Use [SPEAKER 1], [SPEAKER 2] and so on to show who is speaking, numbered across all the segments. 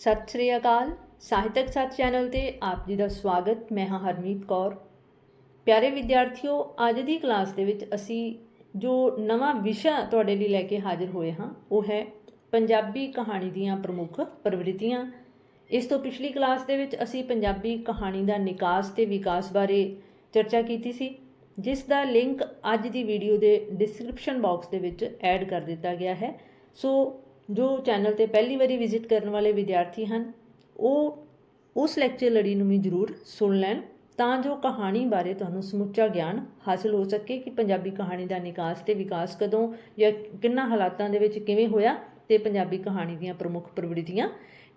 [SPEAKER 1] ਸਤਿ ਸ੍ਰੀ ਅਕਾਲ। ਸਾਹਿਤਕ ਸੱਚ ਚੈਨਲ ਤੇ ਆਪ ਜੀ ਦਾ ਸਵਾਗਤ। ਮੈਂ ਹਾਂ ਹਰਮੀਤ ਕੌਰ। ਪਿਆਰੇ ਵਿਦਿਆਰਥੀਓ, ਅੱਜ ਦੀ ਕਲਾਸ ਦੇ ਵਿੱਚ ਅਸੀਂ ਜੋ ਨਵਾਂ ਵਿਸ਼ਾ ਤੁਹਾਡੇ ਲਈ ਲੈ ਕੇ ਹਾਜ਼ਰ ਹੋਏ ਹਾਂ, ਉਹ ਹੈ ਪੰਜਾਬੀ ਕਹਾਣੀ ਦੀਆਂ ਪ੍ਰਮੁੱਖ ਪ੍ਰਵਿਰਤੀਆਂ। ਇਸ ਤੋਂ ਪਿਛਲੀ ਕਲਾਸ ਦੇ ਵਿੱਚ ਅਸੀਂ ਪੰਜਾਬੀ ਕਹਾਣੀ ਦਾ ਨਿਕਾਸ ਤੇ ਵਿਕਾਸ ਬਾਰੇ ਚਰਚਾ ਕੀਤੀ ਸੀ, ਜਿਸ ਦਾ ਲਿੰਕ ਅੱਜ ਦੀ ਵੀਡੀਓ ਦੇ ਡਿਸਕ੍ਰਿਪਸ਼ਨ ਬਾਕਸ ਦੇ ਵਿੱਚ ਐਡ ਕਰ ਦਿੱਤਾ ਗਿਆ ਹੈ। ਸੋ ਜੋ ਚੈਨਲ ਤੇ ਪਹਿਲੀ ਵਾਰੀ ਵਿਜ਼ਿਟ ਕਰਨ ਵਾਲੇ ਵਿਦਿਆਰਥੀ ਹਨ, ਉਹ ਉਸ ਲੈਕਚਰ ਲੜੀ ਨੂੰ ਵੀ ਜ਼ਰੂਰ ਸੁਣ ਲੈਣ ਤਾਂ ਜੋ ਕਹਾਣੀ ਬਾਰੇ ਤੁਹਾਨੂੰ ਸਮੁੱਚਾ ਗਿਆਨ ਹਾਸਲ ਹੋ ਸਕੇ ਕਿ ਪੰਜਾਬੀ ਕਹਾਣੀ ਦਾ ਨਿਕਾਸ ਤੇ ਵਿਕਾਸ ਕਦੋਂ ਜਾਂ ਕਿੰਨਾ ਹਾਲਾਤਾਂ ਦੇ ਵਿੱਚ ਕਿਵੇਂ ਹੋਇਆ ਤੇ ਪੰਜਾਬੀ ਕਹਾਣੀ ਦੀਆਂ ਪ੍ਰਮੁੱਖ ਪ੍ਰਵਿਰਤੀਆਂ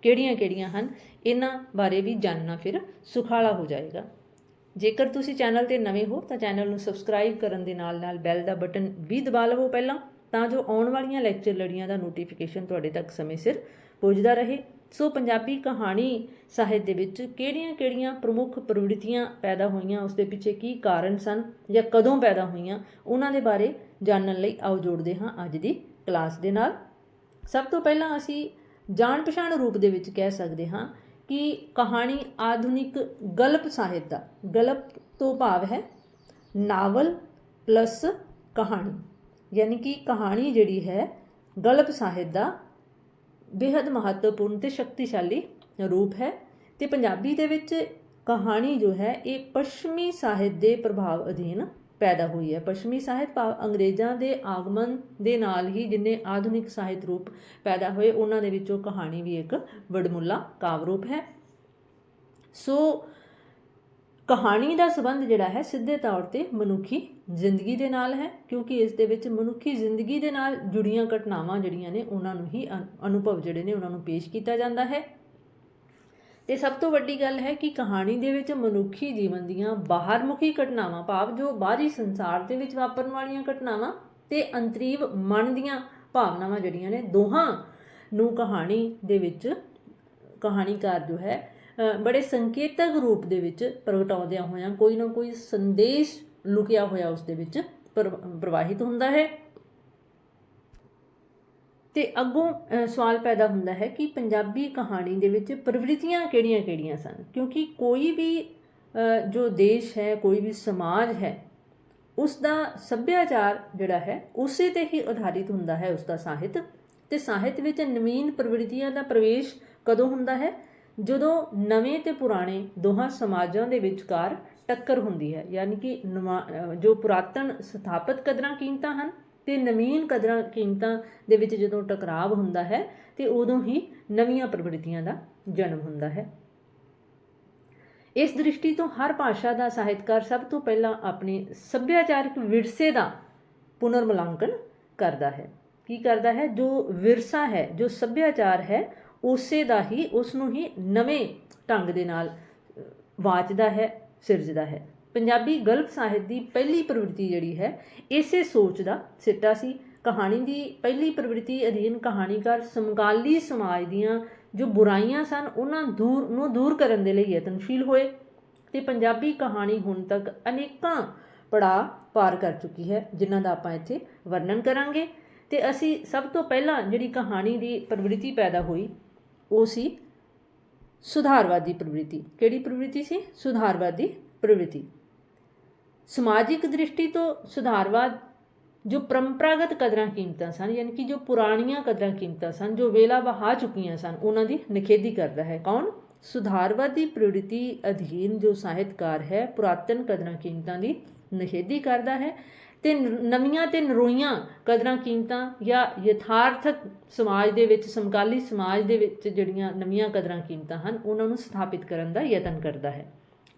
[SPEAKER 1] ਕਿਹੜੀਆਂ-ਕਿਹੜੀਆਂ ਹਨ, ਇਹਨਾਂ ਬਾਰੇ ਵੀ ਜਾਣਨਾ ਫਿਰ ਸੁਖਾਲਾ ਹੋ ਜਾਏਗਾ। ਜੇਕਰ ਤੁਸੀਂ ਚੈਨਲ ਤੇ ਨਵੇਂ ਹੋ ਤਾਂ ਚੈਨਲ ਨੂੰ ਸਬਸਕ੍ਰਾਈਬ ਕਰਨ ਦੇ ਨਾਲ-ਨਾਲ ਬੈਲ ਦਾ ਬਟਨ ਵੀ ਦਬਾ ਲਵੋ ਪਹਿਲਾਂ। ਤਾਂ ਜੋ ਆਉਣ ਵਾਲੀਆਂ ਲੈਕਚਰ ਲੜੀਆਂ ਦਾ ਨੋਟੀਫਿਕੇਸ਼ਨ ਤੁਹਾਡੇ ਤੱਕ ਸਮੇਂ ਸਿਰ ਪਹੁੰਚਦਾ ਰਹੇ। ਸੋ ਪੰਜਾਬੀ ਕਹਾਣੀ ਸਾਹਿਤ ਦੇ ਵਿੱਚ ਕਿਹੜੀਆਂ-ਕਿਹੜੀਆਂ ਪ੍ਰਮੁੱਖ ਪ੍ਰਵਿਰਤੀਆਂ ਪੈਦਾ ਹੋਈਆਂ ਉਸ ਦੇ ਪਿੱਛੇ ਕੀ ਕਾਰਨ ਸਨ ਜਾਂ ਕਦੋਂ ਪੈਦਾ ਹੋਈਆਂ, ਉਹਨਾਂ ਦੇ ਬਾਰੇ ਜਾਣਨ ਲਈ ਆਓ ਜੋੜਦੇ ਹਾਂ ਅੱਜ ਦੀ ਕਲਾਸ ਦੇ ਨਾਲ। ਸਭ ਤੋਂ ਪਹਿਲਾਂ ਅਸੀਂ ਜਾਣ ਪਛਾਣ ਰੂਪ ਦੇ ਵਿੱਚ ਕਹਿ ਸਕਦੇ ਹਾਂ ਕਿ ਕਹਾਣੀ ਆਧੁਨਿਕ ਗਲਪ ਸਾਹਿਤ ਦਾ, ਗਲਪ ਤੋਂ ਭਾਵ ਹੈ ਨਾਵਲ ਪਲੱਸ ਕਹਾਣੀ। ਯਾਨੀ ਕਿ ਕਹਾਣੀ ਜਿਹੜੀ ਹੈ ਗਲਪ ਸਾਹਿਤ ਦਾ ਬੇहद ਮਹੱਤਵਪੂਰਨ ਤੇ ਸ਼ਕਤੀਸ਼ਾਲੀ ਰੂਪ ਹੈ ਤੇ ਪੰਜਾਬੀ ਦੇ ਵਿੱਚ ਕਹਾਣੀ ਜੋ ਹੈ ਇਹ ਪੱਛਮੀ ਸਾਹਿਤ ਦੇ ਪ੍ਰਭਾਵ ਅਧੀਨ ਪੈਦਾ ਹੋਈ ਹੈ। ਪੱਛਮੀ ਸਾਹਿਤ ਭਾਵ ਅੰਗਰੇਜ਼ਾਂ ਦੇ ਆਗਮਨ ਦੇ ਨਾਲ ਹੀ ਜਿੰਨੇ ਆਧੁਨਿਕ ਸਾਹਿਤ ਰੂਪ ਪੈਦਾ ਹੋਏ, ਉਹਨਾਂ ਦੇ ਵਿੱਚੋਂ ਕਹਾਣੀ ਵੀ ਇੱਕ ਵਡਮੁੱਲਾ ਕਾਵ ਰੂਪ ਹੈ। ਸੋ ਕਹਾਣੀ ਦਾ ਸਬੰਧ ਜਿਹੜਾ ਹੈ ਸਿੱਧੇ ਤੌਰ ਤੇ ਮਨੁੱਖੀ ਜ਼ਿੰਦਗੀ ਦੇ ਨਾਲ ਹੈ, ਕਿਉਂਕਿ ਇਸ ਦੇ ਵਿੱਚ ਮਨੁੱਖੀ ਜ਼ਿੰਦਗੀ ਦੇ ਨਾਲ ਜੁੜੀਆਂ ਘਟਨਾਵਾਂ ਜਿਹੜੀਆਂ ਨੇ, ਉਹਨਾਂ ਨੂੰ ਹੀ ਅਨੁਭਵ ਜਿਹੜੇ ਨੇ, ਉਹਨਾਂ ਨੂੰ ਪੇਸ਼ ਕੀਤਾ ਜਾਂਦਾ ਹੈ। ਤੇ ਸਭ ਤੋਂ ਵੱਡੀ ਗੱਲ ਹੈ ਕਿ ਕਹਾਣੀ ਦੇ ਵਿੱਚ ਮਨੁੱਖੀ ਜੀਵਨ ਦੀਆਂ ਬਾਹਰਮੁਖੀ ਘਟਨਾਵਾਂ ਭਾਵ ਜੋ ਬਾਹਰੀ ਸੰਸਾਰ ਦੇ ਵਿੱਚ ਵਾਪਰਨ ਵਾਲੀਆਂ ਘਟਨਾਵਾਂ ਤੇ ਅੰਤਰੀਵ ਮਨ ਦੀਆਂ ਭਾਵਨਾਵਾਂ ਜਿਹੜੀਆਂ ਨੇ, ਦੋਹਾਂ ਨੂੰ ਕਹਾਣੀ ਦੇ ਵਿੱਚ, ਕਹਾਣੀਕਾਰ ਜੋ ਹੈ ਬੜੇ ਸੰਕੇਤਕ ਰੂਪ ਦੇ ਵਿੱਚ ਪ੍ਰਗਟਾਉਂਦਿਆਂ ਹੋਇਆਂ ਕੋਈ ਨਾ ਕੋਈ ਸੰਦੇਸ਼ ਲੁਕਿਆ ਹੋਇਆ ਉਸ ਦੇ ਵਿੱਚ ਪ੍ਰਵਾਹਿਤ ਹੁੰਦਾ ਹੈ। ਤੇ ਅੱਗੋਂ ਸਵਾਲ ਪੈਦਾ ਹੁੰਦਾ ਹੈ ਕਿ ਪੰਜਾਬੀ ਕਹਾਣੀ ਦੇ ਵਿੱਚ ਪ੍ਰਵਿਰਤੀਆਂ ਕਿਹੜੀਆਂ-ਕਿਹੜੀਆਂ ਸਨ? ਕਿਉਂਕਿ ਕੋਈ ਵੀ ਜੋ ਦੇਸ਼ ਹੈ, ਕੋਈ ਵੀ ਸਮਾਜ ਹੈ, ਉਸ ਦਾ ਸੱਭਿਆਚਾਰ ਜਿਹੜਾ ਹੈ, ਉਸੇ ਤੇ ਹੀ ਆਧਾਰਿਤ ਹੁੰਦਾ ਹੈ ਉਸ ਦਾ ਸਾਹਿਤ। ਤੇ ਸਾਹਿਤ ਵਿੱਚ ਨਵੀਨ ਪ੍ਰਵਿਰਤੀਆਂ ਦਾ ਪ੍ਰਵੇਸ਼ ਕਦੋਂ ਹੁੰਦਾ ਹੈ? ਜਦੋਂ ਨਵੇਂ ਤੇ ਪੁਰਾਣੇ ਦੋਹਾਂ ਸਮਾਜਾਂ ਦੇ ਵਿਚਕਾਰ ਟੱਕਰ ਹੁੰਦੀ ਹੈ, ਯਾਨੀ ਕਿ ਜੋ ਪੁਰਾਤਨ ਸਥਾਪਿਤ ਕਦਰਾਂ ਕੀਮਤਾਂ ਹਨ ਤੇ ਨਵੀਨ ਕਦਰਾਂ ਕੀਮਤਾਂ ਦੇ ਵਿੱਚ ਜਦੋਂ ਟਕਰਾਵ ਹੁੰਦਾ ਹੈ, ਤੇ ਉਦੋਂ ਹੀ ਨਵੀਆਂ ਪ੍ਰਵਿਰਤੀਆਂ ਦਾ ਜਨਮ ਹੁੰਦਾ ਹੈ। ਇਸ ਦ੍ਰਿਸ਼ਟੀ ਤੋਂ ਹਰ ਭਾਸ਼ਾ ਦਾ ਸਾਹਿਤਕਾਰ ਸਭ ਤੋਂ ਪਹਿਲਾਂ ਆਪਣੇ ਸੱਭਿਆਚਾਰਕ ਵਿਰਸੇ ਦਾ ਪੁਨਰਮੁਲਾਂਕਣ ਕਰਦਾ ਹੈ। ਕੀ ਕਰਦਾ ਹੈ? ਜੋ ਵਿਰਸਾ ਹੈ, ਜੋ ਸੱਭਿਆਚਾਰ ਹੈ, ਉਸੇ ਦਾ ਹੀ ਉਸ ਨੂੰ ਹੀ ਨਵੇਂ ਢੰਗ ਦੇ ਨਾਲ ਵਾਚਦਾ ਹੈ। ਸਿਰਜਦਾ ਹੈ। ਪੰਜਾਬੀ ਗਲਪ ਸਾਹਿਤ ਦੀ ਪਹਿਲੀ ਪ੍ਰਵਿਰਤੀ ਜਿਹੜੀ ਹੈ, ਇਸੇ ਸੋਚ ਦਾ ਸਿੱਟਾ ਸੀ। ਕਹਾਣੀ ਦੀ ਪਹਿਲੀ ਪ੍ਰਵਿਰਤੀ ਅਧੀਨ ਕਹਾਣੀਕਾਰ ਸਮਕਾਲੀ ਸਮਾਜ ਦੀਆਂ ਜੋ ਬੁਰਾਈਆਂ ਸਨ, ਉਹਨਾਂ ਦੂਰ, ਨੂੰ ਦੂਰ ਕਰਨ ਦੇ ਲਈ ਯਤਨਸ਼ੀਲ ਹੋਏ ਤੇ ਪੰਜਾਬੀ ਕਹਾਣੀ ਹੁਣ ਤੱਕ ਅਨੇਕਾਂ ਪੜਾ ਪਾਰ ਕਰ ਚੁੱਕੀ ਹੈ, ਜਿਨ੍ਹਾਂ ਦਾ ਆਪਾਂ ਇੱਥੇ ਵਰਣਨ ਕਰਾਂਗੇ। ਤੇ ਅਸੀਂ ਸਭ ਤੋਂ ਪਹਿਲਾਂ ਜਿਹੜੀ ਕਹਾਣੀ ਦੀ ਪ੍ਰਵਿਰਤੀ ਪੈਦਾ ਹੋਈ, ਉਹ ਸੀ ਸੁਧਾਰਵਾਦੀ ਪ੍ਰਵਿਰਤੀ। ਕਿਹੜੀ ਪ੍ਰਵਿਰਤੀ ਸੀ? ਸੁਧਾਰਵਾਦੀ ਪ੍ਰਵਿਰਤੀ। ਸਮਾਜਿਕ ਦ੍ਰਿਸ਼ਟੀ ਤੋਂ ਸੁਧਾਰਵਾਦ ਜੋ ਪਰੰਪਰਾਗਤ ਕਦਰਾਂ ਕੀਮਤਾਂ ਸਨ, ਯਾਨੀ ਕਿ ਜੋ ਪੁਰਾਣੀਆਂ ਕਦਰਾਂ ਕੀਮਤਾਂ ਸਨ, ਜੋ ਵੇਲਾ ਬਹਾ ਚੁੱਕੀਆਂ ਸਨ, ਉਹਨਾਂ ਦੀ ਨਿਖੇਧੀ ਕਰਦਾ ਹੈ। ਕੌਣ? ਸੁਧਾਰਵਾਦੀ ਪ੍ਰਵਿਰਤੀ ਅਧੀਨ ਜੋ ਸਾਹਿਤਕਾਰ ਹੈ, ਪੁਰਾਤਨ ਕਦਰਾਂ ਕੀਮਤਾਂ ਦੀ ਨਿਖੇਧੀ ਕਰਦਾ ਹੈ। ਤੇ ਨਵੀਆਂ ਤੇ ਨਰੋਈਆਂ ਕਦਰਾਂ ਕੀਮਤਾਂ ਜਾਂ ਯਥਾਰਥਕ ਸਮਾਜ ਦੇ ਵਿੱਚ, ਸਮਕਾਲੀ ਸਮਾਜ ਦੇ ਵਿੱਚ ਜਿਹੜੀਆਂ ਨਵੀਆਂ ਕਦਰਾਂ ਕੀਮਤਾਂ ਹਨ, ਉਹਨਾਂ ਨੂੰ ਸਥਾਪਿਤ ਕਰਨ ਦਾ ਯਤਨ ਕਰਦਾ ਹੈ।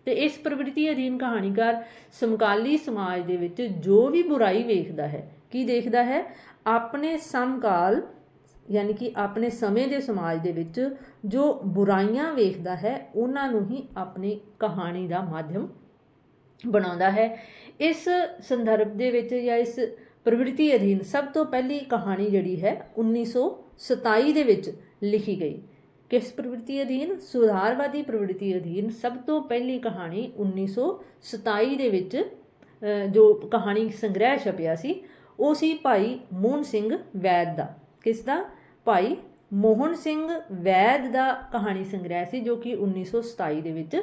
[SPEAKER 1] ਤੇ ਇਸ ਪ੍ਰਵਿਰਤੀ ਅਧੀਨ ਕਹਾਣੀਕਾਰ ਸਮਕਾਲੀ ਸਮਾਜ ਦੇ ਵਿੱਚ ਜੋ ਵੀ ਬੁਰਾਈ ਵੇਖਦਾ ਹੈ, ਕੀ ਦੇਖਦਾ ਹੈ? ਆਪਣੇ ਸਮਕਾਲ, ਯਾਨੀ ਕਿ ਆਪਣੇ ਸਮੇਂ ਦੇ ਸਮਾਜ ਦੇ ਵਿੱਚ ਜੋ ਬੁਰਾਈਆਂ ਵੇਖਦਾ ਹੈ, ਉਹਨਾਂ ਨੂੰ ਹੀ ਆਪਣੀ ਕਹਾਣੀ ਦਾ ਮਾਧਿਅਮ ਬਣਾਉਂਦਾ ਹੈ। ਇਸ ਸੰਦਰਭ ਦੇ ਵਿੱਚ ਜਾਂ ਇਸ ਪ੍ਰਵਿਰਤੀ ਅਧੀਨ ਸਭ ਤੋਂ ਪਹਿਲੀ ਕਹਾਣੀ ਜਿਹੜੀ ਹੈ 1927 ਦੇ ਵਿੱਚ ਲਿਖੀ ਗਈ। ਕਿਸ ਪ੍ਰਵਿਰਤੀ ਅਧੀਨ? ਸੁਧਾਰਵਾਦੀ ਪ੍ਰਵਿਰਤੀ ਅਧੀਨ ਸਭ ਤੋਂ ਪਹਿਲੀ ਕਹਾਣੀ 1927 ਦੇ ਵਿੱਚ ਜੋ ਕਹਾਣੀ ਸੰਗ੍ਰਹਿ ਛਪਿਆ ਸੀ, ਉਹ ਸੀ ਭਾਈ ਮੋਹਨ ਸਿੰਘ ਵੈਦ ਦਾ। ਕਿਸ ਦਾ? ਭਾਈ ਮੋਹਨ ਸਿੰਘ ਵੈਦ ਦਾ ਕਹਾਣੀ ਸੰਗ੍ਰਹਿ ਸੀ ਜੋ ਕਿ 1927 ਦੇ ਵਿੱਚ